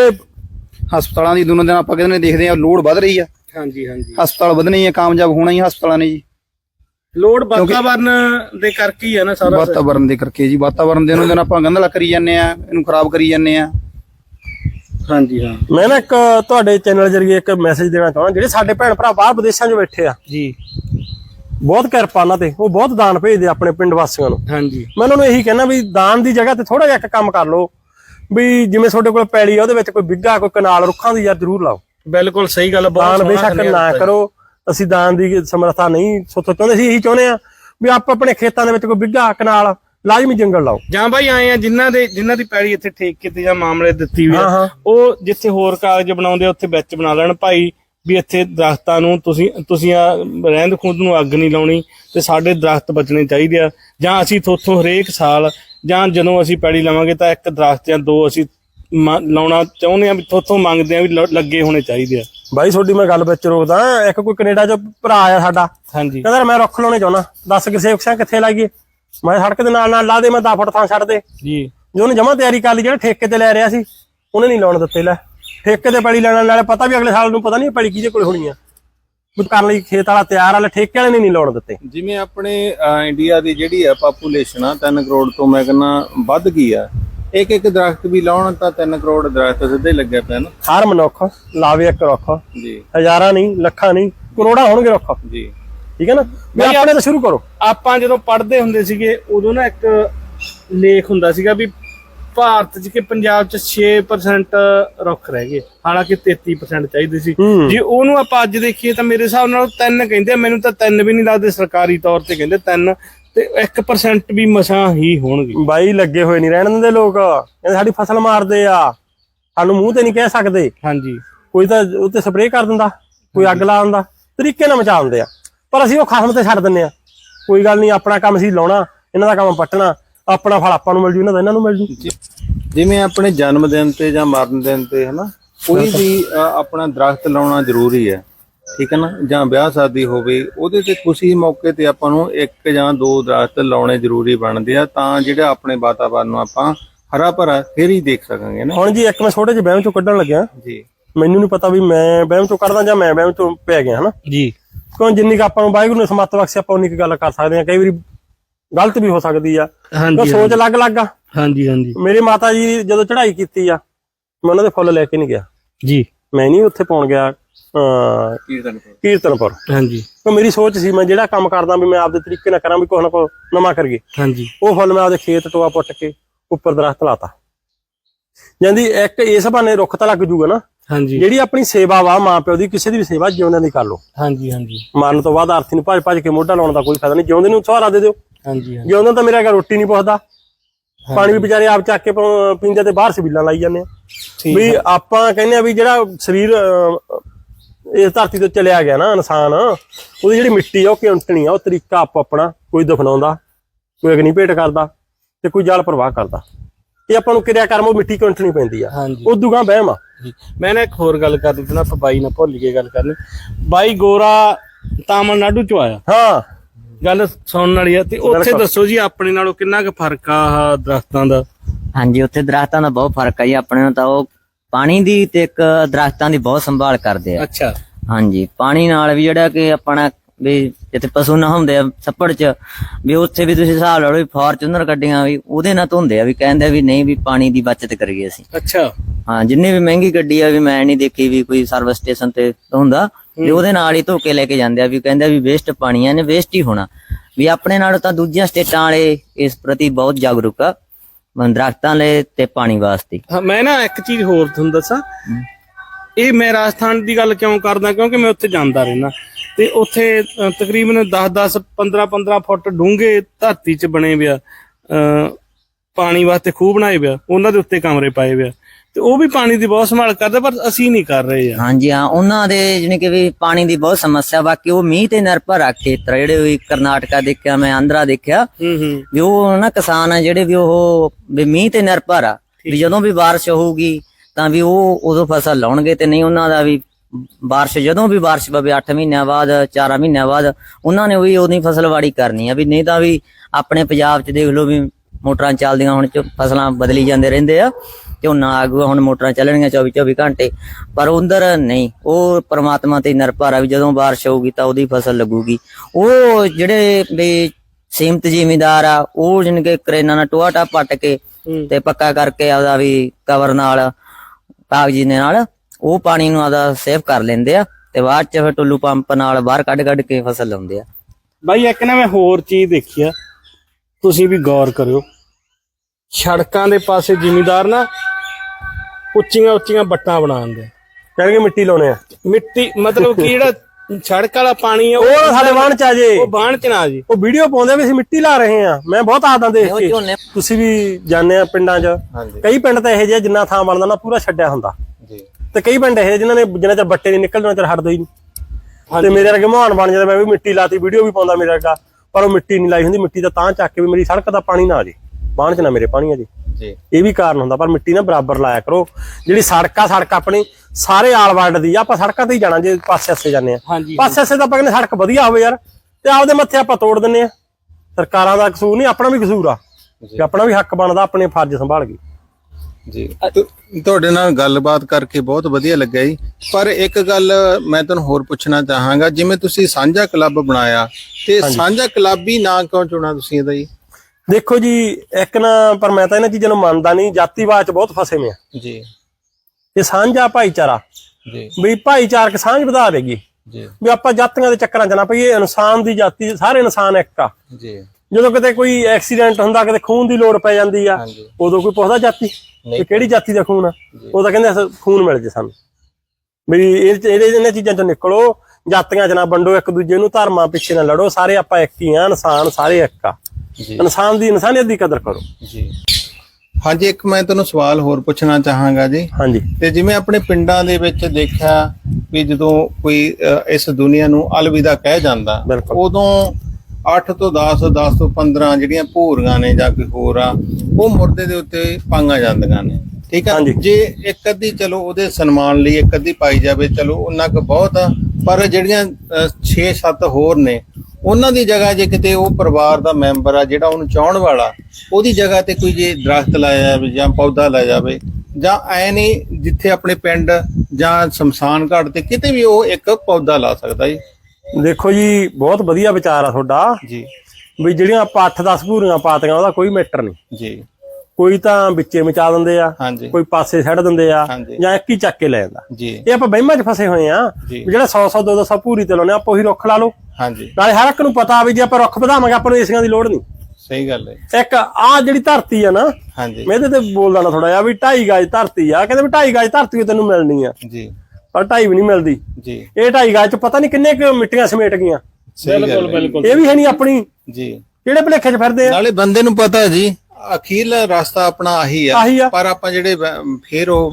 ਹਸਪਤਾਲਾਂ ਦੀ ਦਿਨੋਂ ਦਿਨ ਆਪਾਂ ਕਹਿੰਦੇ ਨੇ ਦੇਖਦੇ ਆ ਲੋਡ ਵੱਧ ਰਹੀ ਆ। ਹਾਂਜੀ ਹਾਂਜੀ। ਹਸਪਤਾਲ ਵਧਣੇ ਹੀ ਆ ਕਾਮਯਾਬ ਹੋਣਾ ਹੀ ਹਸਪਤਾਲਾਂ ਨੇ ਜੀ। ਲੋੜ ਵਾਤਾਵਰਨ ਦੇ ਕਰਕੇ ਹੀ ਆ ਨਾ ਸਾਰਾ ਵਾਤਾਵਰਨ ਦੇ ਕਰਕੇ ਜੀ ਵਾਤਾਵਰਨ ਦੇ ਦਿਨੋਂ ਦਿਨ ਆਪਾਂ ਗੰਧਲਾ ਕਰੀ ਜਾਂਦੇ ਆ ਇਹਨੂੰ ਖਰਾਬ ਕਰੀ ਜਾਂਦੇ ਆ। ਹਾਂਜੀ ਹਾਂ। ਮੈਂ ਨਾ ਇੱਕ ਤੁਹਾਡੇ ਚੈਨਲ ਜਰੀਏ ਇੱਕ ਮੈਸੇਜ ਦੇਣਾ ਚਾਹੁੰਦਾ ਜਿਹੜੇ ਸਾਡੇ ਭੈਣ ਭਰਾ ਬਾਹਰ ਵਿਦੇਸ਼ਾਂ 'ਚ ਬੈਠੇ ਆ। ਜੀ। ਬਹੁਤ ਕਿਰਪਾ ਉਹਨਾਂ ਤੇ। ਉਹ ਬਹੁਤ ਦਾਨ ਭੇਜਦੇ ਆਪਣੇ ਪਿੰਡ ਵਾਸੀਆਂ ਨੂੰ। ਹਾਂਜੀ। ਮੈਂ ਉਹਨਾਂ ਨੂੰ ਇਹੀ ਕਹਿਣਾ ਵੀ ਦਾਨ ਦੀ ਜਗ੍ਹਾ ਤੇ ਥੋੜਾ ਜਿਹਾ ਇੱਕ ਕੰਮ ਕਰ ਲਓ। ਵੀ ਜਿਵੇਂ ਤੁਹਾਡੇ ਕੋਲ ਪੈਲੀ ਆ ਉਹਦੇ ਵਿੱਚ ਕੋਈ ਬਿੱਗਾ ਕੋਈ ਕਨਾਲ ਰੁੱਖਾਂ ਦੀ ਯਾਰ ਜ਼ਰੂਰ ਲਾਓ। ਬਿਲਕੁਲ ਸਹੀ ਗੱਲ ਬਹੁਤ ਦਾਨ ਬੇਸ਼ੱਕ ਨਾ ਕਰੋ। ਅਸੀਂ ਦਾਨ ਦੀ ਸਮਰੱਥਾ ਨਹੀਂ ਸੋਚੋ ਚਾਹੁੰਦੇ ਸੀ ਇਹੀ ਚਾਹੁੰਦੇ ਆ ਵੀ ਆਪ ਆਪਣੇ ਖੇਤਾਂ ਦੇ ਵਿੱਚ ਕੋਈ ਬਿੱਗਾ ਕਨਾਲ ਲਾਜ਼ਮੀ ਜੰਗਲ ਲਾਓ। ਜਾਂ ਬਾਈ ਆਏ ਆ ਜਿਨ੍ਹਾਂ ਦੇ ਜਿਨ੍ਹਾਂ ਦੀ ਪੈੜੀ ਇੱਥੇ ਠੇਕੇ ਤੇ ਜਾਂ ਮਾਮਲੇ ਦਿੱਤੀ ਹੋਈ ਆ। ਉਹ ਜਿੱਥੇ ਹੋਰ ਕਾਗਜ਼ ਬਣਾਉਂਦੇ ਉੱਥੇ ਵਿੱਚ ਬਣਾ ਲੈਣ। ਭਾਈ ਵੀ ਇੱਥੇ ਦਰਖਤਾਂ ਨੂੰ ਤੁਸੀਂ ਤੁਸੀਂ ਆ ਰਹਿੰਦ ਖੂੰਦ ਨੂੰ ਅੱਗ ਨਹੀਂ ਲਾਉਣੀ ਤੇ ਸਾਡੇ ਦਰਖਤ ਬਚਣੇ ਚਾਹੀਦੇ ਆ। ਜਾਂ ਅਸੀਂ ਥੋਥੋਂ ਹਰੇਕ ਸਾਲ ਜਾਂ ਜਦੋਂ ਅਸੀਂ ਪੈੜੀ ਲਵਾਂਗੇ ਤਾਂ ਇੱਕ ਦਰਖਤ ਜਾਂ ਦੋ ਅਸੀਂ ਲਾਉਣਾ ਚਾਹੁੰਦੇ ਆ ਵੀ ਥੋਥੋਂ ਮੰਗਦੇ ਆ ਵੀ ਲੱਗੇ ਹੋਣੇ ਚਾਹੀਦੇ ਆ। ਬਾਈ ਤੁਹਾਡੀ ਮੈਂ ਗੱਲ ਵਿੱਚ ਰੋਕਦਾ ਇੱਕ ਕੋਈ ਕੈਨੇਡਾ 'ਚ ਭਰਾ ਆ ਸਾਡਾ। ਹਾਂਜੀ। ਕਹਿੰਦਾ ਮੈਂ ਰੁੱਖ ਲਾਉਣੇ ਚਾਹੁੰਦਾ ਦੱਸ ਕਿਸੇ ਉਕਸਾਂ ਕਿੱਥੇ ਲਾਈਏ? ਮੈਂ ਸੜਕ ਦੇ ਨਾਲ ਨਾਲ ਲਾ ਦੇ ਮੈਂ 10 ਫੁੱਟ ਥਾਂ ਛੱਡ ਦੇ। ਜੀ। ਜੋ ਉਹਨੇ ਜਮਾ ਤਿਆਰੀ ਕਰ ਲਈ ਜਿਹੜਾ ਠੇਕੇ ਤੇ ਲੈ ਰਿਹਾ ਸੀ ਉਹਨੇ ਨਹੀਂ ਲਾਉਣ ਦਿੱਤੇ ਲੈ। ਠੇਕੇ ਤੇ ਪੈਲੀ ਲੈਣ ਨਾਲੇ ਪਤਾ ਵੀ ਅਗਲੇ ਸਾਲ ਨੂੰ ਪਤਾ ਨਹੀਂ ਪੈਲੀ ਕਿਹਦੇ ਕੋਲ ਹੋਣੀ ਆ। ਵੀ ਕਰਨ ਲਈ ਖੇਤ ਵਾਲਾ ਤਿਆਰ ਆ ਲੈ ਠੇਕੇ ਵਾਲੇ ਨੇ ਨਹੀਂ ਲਾਉਣ ਦਿੱਤੇ। ਜਿਵੇਂ ਆਪਣੇ ਇੰਡੀਆ ਦੀ ਜਿਹੜੀ ਆ ਪਾਪੂਲੇਸ਼ਨ ਆ 3 ਕਰੋੜ ਤੋਂ ਮੈਂ ਕਹਿੰਦਾ ਵੱਧ ਗਈ ਆ। ਇੱਕ ਇੱਕ ਦਰਖਤ ਵੀ ਲਾਉਣ ਤਾਂ 3 ਕਰੋੜ ਦਰਖਤ ਸਿੱਧੇ ਲੱਗੇ ਨਾ। ਹਰ ਮਨੁੱਖ ਲਾਵੇ ਇੱਕ ਰੁੱਖ ਜੀ। ਹਜ਼ਾਰਾਂ ਨਹੀਂ ਲੱਖਾਂ ਨਹੀਂ ਕਰੋੜਾਂ ਹੋਣਗੇ ਰੁੱਖ। ਜੀ। ਠੀਕ ਹੈ ਨਾ? ਵੀ ਆਪਣੇ ਤੋਂ ਸ਼ੁਰੂ ਕਰੋ। ਆਪਾਂ ਜਦੋਂ ਪੜ੍ਹਦੇ ਹੁੰਦੇ ਸੀਗੇ ਉਦੋਂ ਨਾ ਇੱਕ ਲੇਖ ਹੁੰਦਾ ਸੀਗਾ ਵੀ ਭਾਰਤ 'ਚ ਕਿ ਪੰਜਾਬ 'ਚ 6% ਰੁੱਖ ਰਹਿ ਗਏ। ਹਾਲਾਂਕਿ 33% ਚਾਹੀਦੇ ਸੀ। ਜੇ ਉਹਨੂੰ ਆਪਾਂ ਅੱਜ ਦੇਖੀਏ ਤਾਂ ਮੇਰੇ ਹਿਸਾਬ ਨਾਲ ਤਿੰਨ ਕਹਿੰਦੇ ਮੈਨੂੰ ਤਾਂ ਤਿੰਨ ਵੀ ਨਹੀਂ ਲੱਗਦੇ ਸਰਕਾਰੀ ਤੌਰ ਤੇ ਕਹਿੰਦੇ ਤਿੰਨ ਤੇ 1% ਵੀ ਮਸਾਂ ਹੀ ਹੋਣਗੇ। ਬਾਈ ਲੱਗੇ ਹੋਏ ਨਹੀਂ ਰਹਿਣ ਦਿੰਦੇ ਲੋਕ। ਕਹਿੰਦੇ ਸਾਡੀ ਫਸਲ ਮਾਰਦੇ ਆ। ਸਾਨੂੰ ਮੂੰਹ ਤੇ ਨਹੀਂ ਕਹਿ ਸਕਦੇ। ਹਾਂਜੀ। ਕੋਈ ਤਾਂ ਉੱਤੇ ਸਪਰੇਅ ਕਰ ਦਿੰਦਾ ਕੋਈ ਅੱਗ ਲਾ ਦਿੰਦਾ। ਤਰੀਕੇ ਨਾਲ ਮਚਾ ਦਿੰਦੇ ਆ। ਪਰ ਅਸੀਂ ਉਹ ਖਸਮ ਤੇ ਛੱਡ ਦਿੰਨੇ ਆ। ਕੋਈ ਗੱਲ ਨਹੀਂ ਆਪਣਾ ਕੰਮ ਅਸੀਂ ਲਾਉਣਾ ਇਹਨਾਂ ਦਾ ਕੰਮ ਪੱਟਣਾ ਆਪਣਾ ਫਲ ਆਪਾਂ ਨੂੰ ਮਿਲ ਜੂ ਇਹਨਾਂ ਦਾ ਇਹਨਾਂ ਨੂੰ ਮਿਲ ਜੂ। ਜਿਵੇਂ ਆਪਣੇ ਜਨਮ ਦਿਨ ਤੇ ਜਾਂ ਮਰਨ ਦਿਨ ਤੇ ਹਨਾ ਕੋਈ ਵੀ ਆਪਣਾ ਦਰਖਤ ਲਾਉਣਾ ਜ਼ਰੂਰੀ ਹੈ ਠੀਕ ਹੈ ਨਾ? ਜਾਂ ਵਿਆਹ ਸ਼ਾਦੀ ਹੋਵੇ ਉਹਦੇ ਤੇ ਖੁਸ਼ੀ ਮੌਕੇ ਤੇ ਆਪਾਂ ਨੂੰ ਇੱਕ ਜਾਂ ਦੋ ਦਰਖਤ ਲਾਉਣੇ ਜ਼ਰੂਰੀ ਬਣਦੇ ਆ ਤਾਂ ਜਿਹੜਾ ਆਪਣੇ ਵਾਤਾਵਰਨ ਨੂੰ ਆਪਾਂ ਹਰਾ ਭਰਾ ਫੇਰ ਹੀ ਦੇਖ ਸਕਾਂਗੇ ਨਾ? ਹੁਣ ਜੀ ਇੱਕ ਮੈਂ ਛੋਟੇ ਜਿਹੇ ਵਹਿਮ ਚੋਂ ਕੱਢਣ ਲੱਗਿਆ। ਜੀ। ਮੈਨੂੰ ਨਹੀਂ ਪਤਾ ਵੀ ਮੈਂ ਵਹਿਮ ਚੋਂ ਕੱਢਦਾ ਜਾਂ ਮੈਂ ਵਹਿਮ ਚੋਂ ਪੈ ਗਿਆ ਹਨਾ? ਜੀ। ਕਿਉਂ ਜਿੰਨੀ ਕੁ ਆਪਾਂ ਨੂੰ ਵਾਹਿਗੁਰੂ ਨੇ ਸਮੱਤ ਬਖਸ਼ਿਆ ਆਪਾਂ ਉਨੀ ਕੁ ਗੱਲ ਕਰ ਸਕਦੇ ਆ ਕਈ ਵਾਰੀ ਗਲਤ ਵੀ ਹੋ ਸਕਦੀ ਆ। ਹਾਂਜੀ ਸੋਚ ਅਲੱਗ-ਅਲੱਗ ਆ। ਹਾਂਜੀ ਹਾਂਜੀ। ਮੇਰੀ ਮਾਤਾ ਜੀ ਜਦੋਂ ਚੜ੍ਹਾਈ ਕੀਤੀ ਆ ਮੈਂ ਉਹਨਾਂ ਦੇ ਫੁੱਲ ਲੈ ਕੇ ਨਹੀਂ ਗਿਆ। ਜੀ। ਮੈਂ ਨਹੀਂ ਉੱਥੇ ਪਾਉਣ ਗਿਆ ਅਹ, ਕੀਰਤਨ ਕੀਰਤਨਪੁਰ। ਹਾਂਜੀ। ਤਾਂ ਮੇਰੀ ਸੋਚ ਸੀ ਮੈਂ ਜਿਹੜਾ ਕੰਮ ਕਰਦਾ ਵੀ ਮੈਂ ਆਪਦੇ ਤਰੀਕੇ ਨਾਲ ਕਰਾਂ ਵੀ ਕੁਛ ਨਾ ਕੁਛ ਨਵਾਂ ਕਰੀਏ। ਹਾਂਜੀ। ਉਹ ਫੁੱਲ ਮੈਂ ਆਪਦੇ ਖੇਤ ਟੋਆ ਪੁੱਟ ਕੇ ਉੱਪਰ ਦਰਖਤ ਲਾਤਾ। ਜਾਂਦੀ ਇੱਕ ਇਸ ਬਹਾਨੇ ਰੁੱਖ ਤਾਂ ਲੱਗ ਜੂਗਾ ਨਾ। ਹਾਂਜੀ। ਜਿਹੜੀ ਆਪਣੀ ਸੇਵਾ ਵਾ ਮਾਂ ਪਿਓ ਦੀ ਕਿਸੇ ਦੀ ਵੀ ਸੇਵਾ ਜਿਉਂਦਿਆਂ ਦੀ ਕਰ ਲਓ। ਹਾਂਜੀ ਹਾਂਜੀ। ਮਰਨ ਤੋਂ ਬਾਅਦ ਆਰਥੀ ਨੂੰ ਭੱਜ ਭੱਜ ਕੇ ਮੋਢਾ ਲਾਉਣ ਦਾ ਕੋਈ ਫਾਇਦਾ ਨਹੀਂ। ਜਿਉਂਦੇ ਨੂੰ ਸਹਾਰਾ ਦੇ ਦਿਓ। ਹਾਂਜੀ ਹਾਂਜੀ। ਜਿਉਂਦੇ ਤਾਂ ਮੇਰਾ ਘਰ ਰੋਟੀ ਨਹੀਂ ਪੁੱਛਦਾ ਪਾਣੀ ਵੀ ਵਿਚਾਰੇ ਆਪ ਚੱਕ ਕੇ ਪੀਂਦੇ ਤੇ ਬਾਹਰ ਸਬੀਲਾਂ ਲਾਈ ਜਾਂਦੇ ਆ। ਵੀ ਆਪਾਂ ਕਹਿੰਦੇ ਆ ਵੀ ਜਿਹੜਾ ਸਰੀਰ ਇਸ ਧਰਤੀ ਤੋਂ ਚਲਿਆ ਗਿਆ ਨਾ ਇਨਸਾਨ ਉਹਦੀ ਜਿਹੜੀ ਮਿੱਟੀ ਆ ਉਹ ਕਿਉਂਟਣੀ ਆ ਉਹ ਤਰੀਕਾ ਆਪੋ ਆਪਣਾ ਕੋਈ ਦਫਨਾਉਂਦਾ ਕੋਈ ਅਗਨੀ ਭੇਟ ਕਰਦਾ ਤੇ ਕੋਈ ਜਲ ਪ੍ਰਵਾਹ ਕਰਦਾ। ਇਹ ਆਪਾਂ ਨੂੰ ਕਿਰਿਆ ਕਰਮ ਉਹ ਮਿੱਟੀ ਕਿਉਂਟਣੀ ਪੈਂਦੀ ਆ? ਹਾਂਜੀ। ਉਦੋਂ ਗਾਂ ਵਹਿਮ ਆ। ਜੀ। ਮੈਂ ਨਾ ਇੱਕ ਹੋਰ ਗੱਲ ਕਰਨੀ ਤੇ ਨਾ ਆਪਾਂ ਬਾਈ ਨਾਲ ਭੁੱਲ ਗਏ ਗੱਲ ਕਰਨੀ। ਬਾਈ ਗੋਰਾ ਤਾਮਿਲਨਾਡੂ ਚੋਂ ਆਇਆ। ਹਾਂ। ਗੱਲ ਸੁਣਨ ਵਾਲੀ ਆ ਤੇ ਉੱਥੇ ਦੱਸੋ ਜੀ ਆਪਣੇ ਨਾਲੋਂ ਕਿੰਨਾ ਕੁ ਫ਼ਰਕ ਆ ਆਹ ਦਰਖਤਾਂ ਦਾ? ਹਾਂਜੀ ਉੱਥੇ ਦਰਖਤਾਂ ਦਾ ਬਹੁਤ ਫ਼ਰਕ ਆ ਜੀ ਆਪਣੇ ਨਾਲ ਤਾਂ ਉਹ ਪਾਣੀ ਦੀ ਤੇ ਇੱਕ ਦਰਖਤਾਂ ਦੀ ਬਹੁਤ ਸੰਭਾਲ ਕਰਦੇ ਆ। ਅੱਛਾ। ਹਾਂਜੀ ਪਾਣੀ ਨਾਲ ਵੀ ਜਿਹੜਾ ਕਿ ਆਪਣਾ ਵੀ ਜਿੱਥੇ ਪਸ਼ੂ ਨਹਾਉਂਦੇ ਆ ਛੱਪੜ 'ਚ ਵੀ ਉੱਥੇ ਵੀ ਤੁਸੀਂ ਹਿਸਾਬ ਲਾ ਲਓ ਵੀ ਫਾਰਚੂਨਰ ਗੱਡੀਆਂ ਵੀ ਉਹਦੇ ਨਾਲ ਧੋਂਦੇ ਆ ਵੀ ਕਹਿੰਦੇ ਵੀ ਨਹੀਂ ਵੀ ਪਾਣੀ ਦੀ ਬਚਤ ਕਰੀਏ ਅਸੀਂ। ਅੱਛਾ। ਹਾਂ ਜਿੰਨੀ ਵੀ ਮਹਿੰਗੀ ਗੱਡੀ ਆ ਵੀ ਮੈਂ ਨਹੀਂ ਦੇਖੀ ਵੀ ਕੋਈ ਸਰਵਿਸ ਸਟੇਸ਼ਨ ਤੇ ਧੋਂਦਾ ਵੀ ਉਹਦੇ ਨਾਲ ਹੀ ਧੋ ਕੇ ਲੈ ਕੇ ਜਾਂਦੇ ਆ ਵੀ ਕਹਿੰਦੇ ਆ ਵੀ ਵੇਸਟ ਪਾਣੀ ਆ ਨੇ ਵੇਸਟ ਹੀ ਹੋਣਾ। ਵੀ ਆਪਣੇ ਨਾਲੋਂ ਤਾਂ ਦੂਜੀਆਂ ਸਟੇਟਾਂ ਵਾਲੇ ਇਸ ਪ੍ਰਤੀ ਬਹੁਤ ਜਾਗਰੂਕ ਆ ਦਰਖਤਾਂ ਲਈ ਤੇ ਪਾਣੀ ਵਾਸਤੇ। ਹਾਂ, ਮੈਂ ਨਾ ਇੱਕ ਚੀਜ਼ ਹੋਰ ਤੁਹਾਨੂੰ ਦੱਸਾਂ। ਇਹ ਮੈਂ ਰਾਜਸਥਾਨ ਦੀ ਗੱਲ ਕਿਉਂ ਕਰਦਾ ਕਿਉਂਕਿ ਮੈਂ ਉੱਥੇ ਜਾਂਦਾ ਰਹਿਣਾ ਤੇ ਉੱਥੇ ਤਕਰੀਬਨ 10 10 15 15 ਫੁੱਟ ਡੂੰਘੇ ਧਰਤੀ 'ਚ ਬਣੇ ਵਿਆ ਪਾਣੀ ਵਾਸਤੇ ਖੂਹ ਬਣਾਏ ਵਿਆ ਉਹਨਾਂ ਦੇ ਉੱਤੇ ਕਮਰੇ ਪਾਏ ਵਿਆ ਤੇ ਉਹ ਵੀ ਪਾਣੀ ਦੀ ਬਹੁਤ ਸੰਭਾਲ ਕਰਦੇ ਪਰ ਅਸੀਂ ਨਹੀਂ ਕਰ ਰਹੇ ਯਾਰ ਹਾਂਜੀ ਹਾਂ ਉਹਨਾਂ ਦੇ ਜਾਣੀ ਕਿ ਵੀ ਪਾਣੀ ਦੀ ਬਹੁਤ ਸਮੱਸਿਆ ਬਾਕੀ ਉਹ ਮੀਂਹ ਤੇ ਨਿਰਭਰ ਆ ਖੇਤਰ ਜਿਹੜੇ ਵੀ ਕਰਨਾਟਕਾ ਦੇਖਿਆ ਮੈਂ ਆਂਧਰਾ ਦੇਖਿਆ। ਹੂੰ ਹੂੰ। ਵੀ ਉਹ ਨਾ ਕਿਸਾਨ ਆ ਜਿਹੜੇ ਵੀ ਉਹ ਵੀ ਮੀਂਹ ਤੇ ਨਿਰਭਰ ਆ ਵੀ ਜਦੋਂ ਵੀ ਬਾਰਿਸ਼ ਹੋਊਗੀ ਤਾਂ ਵੀ ਉਹ ਉਦੋਂ ਫਸਲ ਲਾਉਣਗੇ ਤੇ ਨਹੀਂ ਉਹਨਾਂ ਦਾ ਵੀ ਬਾਰਿਸ਼ ਜਦੋਂ ਵੀ ਬਾਰਿਸ਼ ਪਵੇ 8 ਮਹੀਨਿਆਂ ਬਾਅਦ 4 ਮਹੀਨਿਆਂ ਬਾਅਦ ਉਹਨਾਂ ਨੇ ਵੀ ਉਹਦੀ ਫਸਲਵਾੜੀ ਕਰਨੀ ਆ ਵੀ ਨਹੀਂ ਤਾਂ ਵੀ ਆਪਣੇ ਪੰਜਾਬ 'ਚ ਦੇਖ ਲਓ ਵੀ ਮੋਟਰਾਂ ਚੱਲਦੀਆਂ ਹੁਣ ਚ ਫਸਲਾਂ ਬਦਲੀ ਜਾਂਦੇ ਰਹਿੰਦੇ ਆ ਝੋਨਾ ਆਗੂ ਹੁਣ ਮੋਟਰਾਂ ਚੱਲਣਗੀਆਂ 24 24 ਘੰਟੇ। ਪਰ ਉਧਰ ਨਹੀਂ ਉਹ ਪ੍ਰਮਾਤਮਾ ਤੇ ਨਿਰਭਰ ਆ ਵੀ ਜਦੋਂ ਬਾਰਿਸ਼ ਹੋਊਗੀ ਤਾਂ ਉਹਦੀ ਫਸਲ ਲੱਗੂਗੀ। ਉਹ ਜਿਹੜੇ ਵੀ ਸੀਮਤ ਜ਼ਿਮੀਦਾਰ ਆ ਉਹ ਜਿਨ ਕੇ ਕਰੇਨਾਂ ਨਾਲ ਟੋਆ ਟਾ ਪੱਟ ਕੇ ਤੇ ਪੱਕਾ ਕਰਕੇ ਆਪਦਾ ਵੀ ਕਵਰ ਨਾਲ ਕਾਗਜ਼ੀ ਦੇ ਨਾਲ ਉਹ ਪਾਣੀ ਨੂੰ ਆਦਾ ਸੇਵ ਕਰ ਲੈਂਦੇ ਆ ਤੇ ਬਾਅਦ ਚ ਫਿਰ ਟੁੱਲੂ ਪੰਪ ਨਾਲ ਬਾਹਰ ਕੱਢ ਕੱਢ ਕੇ ਫਸਲ ਲਾਉਂਦੇ ਆ। ਬਾਈ ਇੱਕ ਨਾ ਮੈਂ ਹੋਰ ਚੀਜ਼ ਦੇਖੀ ਆ। ਤੁਸੀਂ ਵੀ ਗੌਰ ਕਰਿਓ। ਸੜਕਾਂ ਦੇ ਪਾਸੇ ਜ਼ਿਮੀਦਾਰ ਨਾ ਉੱਚੀਆਂ ਉੱਚੀਆਂ ਬੱਟਾਂ ਬਣਾਉਂਦੇ ਕਹਿੰਗੇ ਮਿੱਟੀ ਲਾਉਣੇ ਆ। ਮਿੱਟੀ ਮਤਲਬ ਕਿ ਜਿਹੜਾ ਸੜਕ ਵਾਲਾ ਪਾਣੀ ਆ ਉਹ ਸਾਡੇ ਵਾਹਣ ਚ ਆ ਜੇ। ਉਹ ਬਾਣ ਚ ਨਾ ਜੀ। ਉਹ ਵੀਡੀਓ ਪਾਉਂਦੇ ਵੀ ਅਸੀਂ ਮਿੱਟੀ ਲਾ ਰਹੇ ਆ ਮੈਂ ਬਹੁਤ ਆਦਾ ਦੇਖ ਕੇ। ਤੁਸੀਂ ਵੀ ਜਾਣਦੇ ਆ ਪਿੰਡਾਂ 'ਚ। ਕਈ ਪਿੰਡ ਤਾਂ ਇਹੋ ਜਿਹੇ ਜਿੰਨਾ ਥਾਂ ਬਣਦਾ ਨਾ ਪੂਰਾ ਛੱਡਿਆ ਹੁੰਦਾ। ਜੀ। ਤੇ ਕਈ ਪਿੰਡ ਇਹੋ ਜਿਹੇ ਜਿਨ੍ਹਾਂ ਨੇ ਜਿੰਨਾ ਚਿਰ ਬੱਟੇ ਨਹੀਂ ਨਿਕਲਦੇ ਉਹਨਾਂ ਚਿਰ ਹਟਦੇ ਹੀ ਨਹੀਂ। ਤੇ ਮੇਰੇ ਵਰਗੇ ਮਹਾਨ ਬਣ ਜਾਂਦਾ ਮੈਂ ਵੀ ਮਿੱਟੀ ਲਾਤੀ ਵੀਡੀਓ ਵੀ ਪਾਉਂਦਾ ਮੇਰੇ ਵਰਗਾ। ਪਰ ਉਹ ਮਿੱਟੀ ਨਹੀਂ ਲਾਈ ਹੁੰਦੀ ਮਿੱਟੀ ਦਾ ਤਾਂ ਚੱਕ ਕੇ ਵੀ ਮੇਰੀ ਸੜਕ ਦਾ ਪਾਣੀ ਨਾ ਆ ਜੇ। ਬਾਣ 'ਚ ਨਾ ਮੇਰੇ ਪਾਣੀ ਆ ਜੇ। ਜੀ। ਇਹ ਵੀ ਕਾਰਨ ਹੁੰਦਾ ਪਰ ਮਿੱਟੀ ਨਾ ਬਰਾਬਰ ਲਾਇਆ ਕਰੋ। ਜਿਹੜੀ ਸੜਕ ਆ ਸੜਕ ਆਪਣੀ ਸਾਰੇ ਆਲ ਵਰਲਡ ਦੀ ਆ ਆਪਾਂ ਸੜਕਾਂ ਤੇ ਹੀ ਜਾਣਾ ਜੇ ਪਾਸੇ ਆਸੇ ਜਾਂਦੇ ਆ। ਹਾਂਜੀ ਪਾਸੇ ਆਸੇ ਤਾਂ ਆਪਾਂ ਕਹਿੰਦੇ ਸੜਕ ਵਧੀਆ ਹੋਵੇ ਯਾਰ ਤੇ ਆਪਦੇ ਮੱਥੇ ਆਪਾਂ ਤੋੜ ਦਿੰਨੇ ਆ। ਸਰਕਾਰਾਂ ਦਾ ਕਸੂਰ ਨਹੀਂ ਆਪਣਾ ਵੀ ਕਸੂਰ ਆ। ਕਿ ਆਪਣਾ ਵੀ ਹੱਕ ਬਣਦਾ ਆਪਣੇ ਫਰਜ਼ ਸੰਭਾਲ ਕੇ। ਜੀ। ਤੁ- ਤੁਹਾਡੇ ਨਾਲ ਗੱਲਬਾਤ ਕਰਕੇ ਬਹੁਤ ਵਧੀਆ ਲੱਗਿਆ ਜੀ। ਪਰ ਇੱਕ ਗੱਲ ਮੈਂ ਤੁਹਾਨੂੰ ਹੋਰ ਪੁੱਛਣਾ ਚਾਹਾਂਗਾ ਜਿਵੇਂ ਤੁਸੀਂ ਸਾਂਝਾ ਕਲੱਬ ਬਣਾਇਆ ਤੇ ਸਾਂਝਾ ਕਲੱਬ ਹੀ ਨਾਂ ਕਿਉਂ ਚੁਣਾ ਤੁਸੀਂ ਇਹਦਾ ਜੀ? ਦੇਖੋ ਜੀ ਇੱਕ ਨਾ ਪਰ ਮੈਂ ਤਾਂ ਇਹਨਾਂ ਚੀਜ਼ਾਂ ਨੂੰ ਮੰਨਦਾ ਨਹੀਂ ਜਾਤੀਵਾਦ ਚ ਬਹੁਤ ਫਸੇ ਮੈਂ ਜੀ। ਇਹ ਸਾਂਝਾ ਭਾਈਚਾਰਾ। ਜੀ। ਵੀ ਭਾਈਚਾਰਕ ਸਾਂਝ ਵਧਾਵੇਗੀ ਜੀ। ਵੀ ਆਪਾਂ ਜਾਤੀਆਂ ਦੇ ਚੱਕਰਾਂ ਚ ਨਾ ਪਈਏ ਇਨਸਾਨ ਦੀ ਜਾਤੀ ਸਾਰੇ ਇਨਸਾਨ ਇੱਕ ਆ। ਜੀ। ਜਦੋਂ ਕਿਤੇ ਕੋਈ ਐਕਸੀਡੈਂਟ ਹੁੰਦਾ ਕਿਤੇ ਖੂਨ ਦੀ ਲੋੜ ਪੈ ਜਾਂਦੀ ਆ ਹਾਂਜੀ। ਉਦੋਂ ਕੋਈ ਪੁੱਛਦਾ ਜਾਤੀ। ਨਹੀਂ। ਕਿ ਕਿਹੜੀ ਜਾਤੀ ਦਾ ਖੂਨ ਆ? ਉਹ ਤਾਂ ਕਹਿੰਦੇ ਖੂਨ ਮਿਲ ਜੇ ਸਾਨੂੰ। ਵੀ ਇਹ ਇਹਦੇ ਇਹਨਾਂ ਚੀਜ਼ਾਂ ਚੋਂ ਨਿਕਲੋ ਜਾਤੀਆਂ ਚ ਨਾ ਵੰਡੋ ਇੱਕ ਦੂਜੇ ਨੂੰ ਧਰਮਾਂ ਪਿੱਛੇ ਨਾ ਲੜੋ ਸਾਰੇ ਆਪਾਂ ਇੱਕ ਹੀ ਆ ਇਨਸਾਨ ਸਾਰੇ ਇੱਕ ਆ। ਜੀ। ਇਨਸਾਨ ਦੀ ਇਨਸਾਨੀਅਤ ਦੀ ਕਦਰ ਕਰੋ। ਜੀ। ਹਾਂਜੀ ਇੱਕ ਮੈਂ ਤੁਹਾਨੂੰ ਸਵਾਲ ਹੋਰ ਪੁੱਛਣਾ ਚਾਹਾਂਗਾ ਜੀ। ਹਾਂਜੀ। ਤੇ ਜਿਵੇਂ ਆਪਣੇ ਪਿੰਡਾਂ ਦੇ ਵਿੱਚ ਦੇਖਿਆ ਵੀ ਜਦੋਂ ਕੋਈ ਇਸ ਦੁਨੀਆ ਨੂੰ ਅਲਵਿਦਾ ਕਹਿ ਜਾਂਦਾ ਬਿਲਕੁਲ। ਉਦੋਂ 8 ਤੋਂ 10 10 ਤੋਂ 15 ਜਿਹੜੀਆਂ ਭੂਰੀਆਂ ਨੇ ਜਾਂ ਕੋਈ ਹੋਰ ਆ ਉਹ ਮੁਰਦੇ ਦੇ ਉੱਤੇ ਪਾਈਆਂ ਜਾਂਦੀਆਂ ਨੇ ਠੀਕ ਆ। ਜੇ ਇੱਕ ਅੱਧੀ ਚਲੋ ਉਹਦੇ ਸਨਮਾਨ ਲਈ ਇੱਕ ਅੱਧੀ ਪਾਈ ਜਾਵੇ ਚਲੋ ਉਹਨਾਂ ਕੋ ਬਹੁਤ ਆ ਪਰ ਜਿਹੜੀਆਂ 6-7 ਹੋਰ ਨੇ ਉਹਨਾਂ ਦੀ ਜਗ੍ਹਾ ਜੇ ਕਿਤੇ ਉਹ ਪਰਿਵਾਰ ਦਾ ਮੈਂਬਰ ਆ ਜਿਹੜਾ ਉਹਨੂੰ ਚਾਹਣ ਵਾਲਾ ਉਹਦੀ ਜਗ੍ਹਾ ਤੇ ਕੋਈ ਜੇ ਦਰਖਤ ਲਾਇਆ ਜਾਵੇ ਜਾਂ ਪੌਦਾ ਲਾਇਆ ਜਾਵੇ ਜਾਂ ਐ ਨਹੀਂ ਜਿੱਥੇ ਆਪਣੇ ਪਿੰਡ ਜਾਂ ਸ਼ਮਸ਼ਾਨ ਘਾਟ ਤੇ ਕਿਤੇ ਵੀ ਉਹ ਇੱਕ ਪੌਦਾ ਲਾ ਸਕਦਾ ਜੀ ਦੇਖੋ ਜੀ ਬਹੁਤ ਵਧੀਆ ਵਿਚਾਰ ਆ ਤੁਹਾਡਾ। ਜੀ। ਵੀ ਜਿਹੜੀਆਂ ਆਪਾਂ 8-10 ਭੂਰੀਆਂ ਪਾਤੀਆਂ ਉਹਦਾ ਕੋਈ ਮੈਟਰ ਨਹੀਂ। ਜੀ। ਕੋਈ ਤਾਂ ਵਿੱਚੇ ਮਚਾ ਦਿੰਦੇ ਆ ਕੋਈ ਪਾਸੇ ਛੱਡ ਦਿੰਦੇ ਆ। ਜਾਂ ਇੱਕ ਹੀ ਚੱਕ ਕੇ ਲੈ ਜਾਂਦਾ। ਇਹ ਆਪਾਂ ਵਹਿਮਾਂ 'ਚ ਫਸੇ ਹੋਏ ਆ ਜਿਹੜਾ 100-100 200 ਭੂਰੀ ਤੇ ਲਾਉਨੇ ਆਪਾਂ ਉਹੀ ਰੁੱਖ ਲਾ ਲਓ। ਹਾਂਜੀ। ਨਾਲੇ ਹਰ ਇੱਕ ਨੂੰ ਪਤਾ ਵੀ ਜੇ ਆਪਾਂ ਰੁੱਖ ਵਧਾਵਾਂਗੇ ਆਪਾਂ ਨੂੰ ਏਸੀਆਂ ਦੀ ਲੋੜ ਨਹੀਂ। ਸਹੀ ਗੱਲ ਹੈ। ਇੱਕ ਆ ਜਿਹੜੀ ਧਰਤੀ ਆ ਨਾ ਹਾਂਜੀ। ਮੈਂ ਇਹਦੇ ਤੇ ਬੋਲਦਾ ਨਾ ਥੋੜਾ ਜਿਹਾ ਵੀ 2.5 ਗਜ ਧਰਤੀ ਆ ਕਹਿੰਦੇ ਵੀ 2.5 ਗਜ ਧਰਤੀ ਤੈਨੂੰ ਮਿਲਣੀ ਆ। ਜੀ। ਪਰ 2.5 ਵੀ ਨਹੀਂ ਮਿਲਦੀ। ਜੀ। ਇਹ 2.5 ਗਜ ਚ ਪਤਾ ਨਹੀਂ ਕਿੰਨੇ ਕੁ ਮਿੱਟੀਆਂ ਸਮੇਟ ਗਈਆਂ। ਗੱਲ ਹੈ ਇਹ ਵੀ ਹੈ ਨਹੀਂ ਆਪਣੀ। ਜੀ। ਕਿਹੜੇ ਭਲੇਖੇ 'ਚ ਫਿਰਦੇ ਆ? ਨਾਲੇ ਬੰਦੇ ਨੂੰ ਪਤਾ ਹੈ ਜੀ ਅਖੀਰਲਾ ਰਸਤਾ ਆਪਣਾ ਆਹੀ ਆ। ਪਰ ਆਪਾਂ ਜਿਹੜੇ ਫਿਰ ਉਹ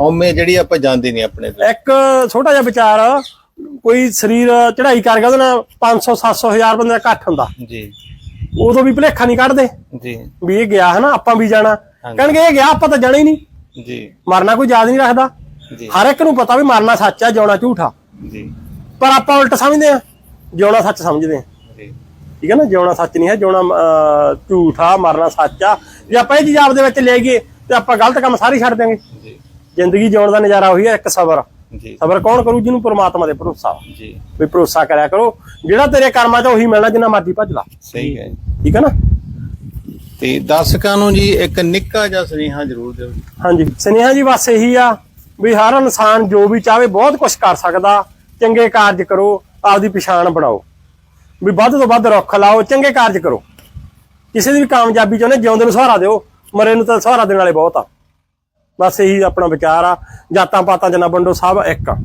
ਹਉਮੈ ਜਿਹੜੀ ਆਪਾਂ ਜਾਂਦੇ ਨਹੀਂ ਆਪਣੇ ਤੋਂ। ਇੱਕ ਛੋਟਾ ਜਿਹਾ ਵਿਚਾਰ ਕੋਈ ਸਰੀਰ ਚੜ੍ਹਾਈ ਕਰ ਗਿਆ ਉਹਦੇ ਨਾਲ 500 700 ਹਜ਼ਾਰ ਬੰਦੇ ਦਾ ਇਕੱਠ ਹੁੰਦਾ। ਜੀ। ਉਦੋਂ ਵੀ ਭਲੇਖਾ ਨਹੀਂ ਕੱਢਦੇ। ਜੀ। ਵੀ ਇਹ ਗਿਆ ਹਨਾ ਆਪਾਂ ਵੀ ਜਾਣਾ। ਕਹਿਣਗੇ ਇਹ ਗਿਆ ਆਪਾਂ ਤਾਂ ਜਾਣਾ ਹੀ ਨਹੀਂ। ਜੀ। ਮਰਨਾ ਕੋਈ ਯਾਦ ਨਹੀਂ ਰੱਖਦਾ। ਹਰ ਇੱਕ ਨੂੰ ਪਤਾ ਵੀ ਮਰਨਾ ਸੱਚ ਆ ਜਿਉਣਾ ਝੂਠਾ ਜੀ। ਪਰ ਆਪਾਂ ਉਲਟ ਸਮਝਦੇ ਆ ਜਿਉਣਾ ਸੱਚ ਸਮਝਦੇ ਆ। ਠੀਕ ਹੈ ਨਾ? ਜਿਉਣਾ ਸੱਚ ਨਹੀਂ ਹੈ ਜਿਉਣਾ ਝੂਠ ਮਰਨਾ ਸੱਚ ਆ। ਜੇ ਆਪਾਂ ਇਹ ਚੀਜ਼ ਆਪਦੇ ਵਿੱਚ ਲੈ ਗਏ ਤੇ ਆਪਾਂ ਗਲਤ ਕੰਮ ਸਾਰੇ ਛੱਡ ਦਿਆਂਗੇ। ਜੀ। ਜ਼ਿੰਦਗੀ ਜਿਉਣ ਦਾ ਨਜ਼ਾਰਾ ਉਹੀ ਹੈ ਇੱਕ ਸਬਰ। ਜੀ। ਸਬਰ ਕੌਣ ਕਰੂ? ਜਿਹਨੂੰ ਪ੍ਰਮਾਤਮਾ ਤੇ ਭਰੋਸਾ। ਜੀ। ਵੀ ਭਰੋਸਾ ਕਰਿਆ ਕਰੋ। ਜਿਹੜਾ ਤੇਰੇ ਕਰਮਾਂ 'ਚ ਉਹੀ ਮਿਲਣਾ ਜਿੰਨਾ ਮਰਜ਼ੀ ਭੱਜ ਲਾ। ਸਹੀ ਹੈ ਠੀਕ ਹੈ ਨਾ? ਤੇ ਦਰਸ਼ਕਾਂ ਨੂੰ ਜੀ ਇੱਕ ਨਿੱਕਾ ਜਿਹਾ ਸੁਨੇਹਾ ਜ਼ਰੂਰ ਦਿਓ ਜੀ। ਹਾਂਜੀ। ਸੁਨੇਹਾ ਜੀ ਬਸ ਇਹੀ ਆ ਵੀ ਹਰ ਇਨਸਾਨ ਜੋ ਵੀ ਚਾਹੇ ਬਹੁਤ ਕੁਝ ਕਰ ਸਕਦਾ ਚੰਗੇ ਕਾਰਜ ਕਰੋ ਆਪਦੀ ਪਛਾਣ ਬਣਾਓ। ਵੀ ਵੱਧ ਤੋਂ ਵੱਧ ਰੁੱਖ ਲਾਓ ਚੰਗੇ ਕਾਰਜ ਕਰੋ। ਕਿਸੇ ਦੀ ਵੀ ਕਾਮਯਾਬੀ ਚਾਹੁੰਦੇ ਜਿਉਂਦੇ ਨੂੰ ਸਹਾਰਾ ਦਿਓ ਮਰੇ ਨੂੰ ਤਾਂ ਸਹਾਰਾ ਦੇਣ ਵਾਲੇ ਬਹੁਤ ਆ। ਬਸ ਇਹੀ ਆਪਣਾ ਵਿਚਾਰ ਆ ਜਾਤਾਂ ਪਾਤਾਂ ਚ ਨਾ ਵੰਡੋ ਸਭ ਇੱਕ ਆ।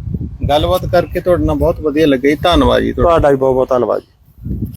ਗੱਲਬਾਤ ਕਰਕੇ ਤੁਹਾਡੇ ਨਾਲ ਬਹੁਤ ਵਧੀਆ ਲੱਗਿਆ ਜੀ ਧੰਨਵਾਦ ਜੀ ਤੁਹਾਡਾ। ਤੁਹਾਡਾ ਵੀ ਬਹੁਤ ਬਹੁਤ ਧੰਨਵਾਦ ਜੀ।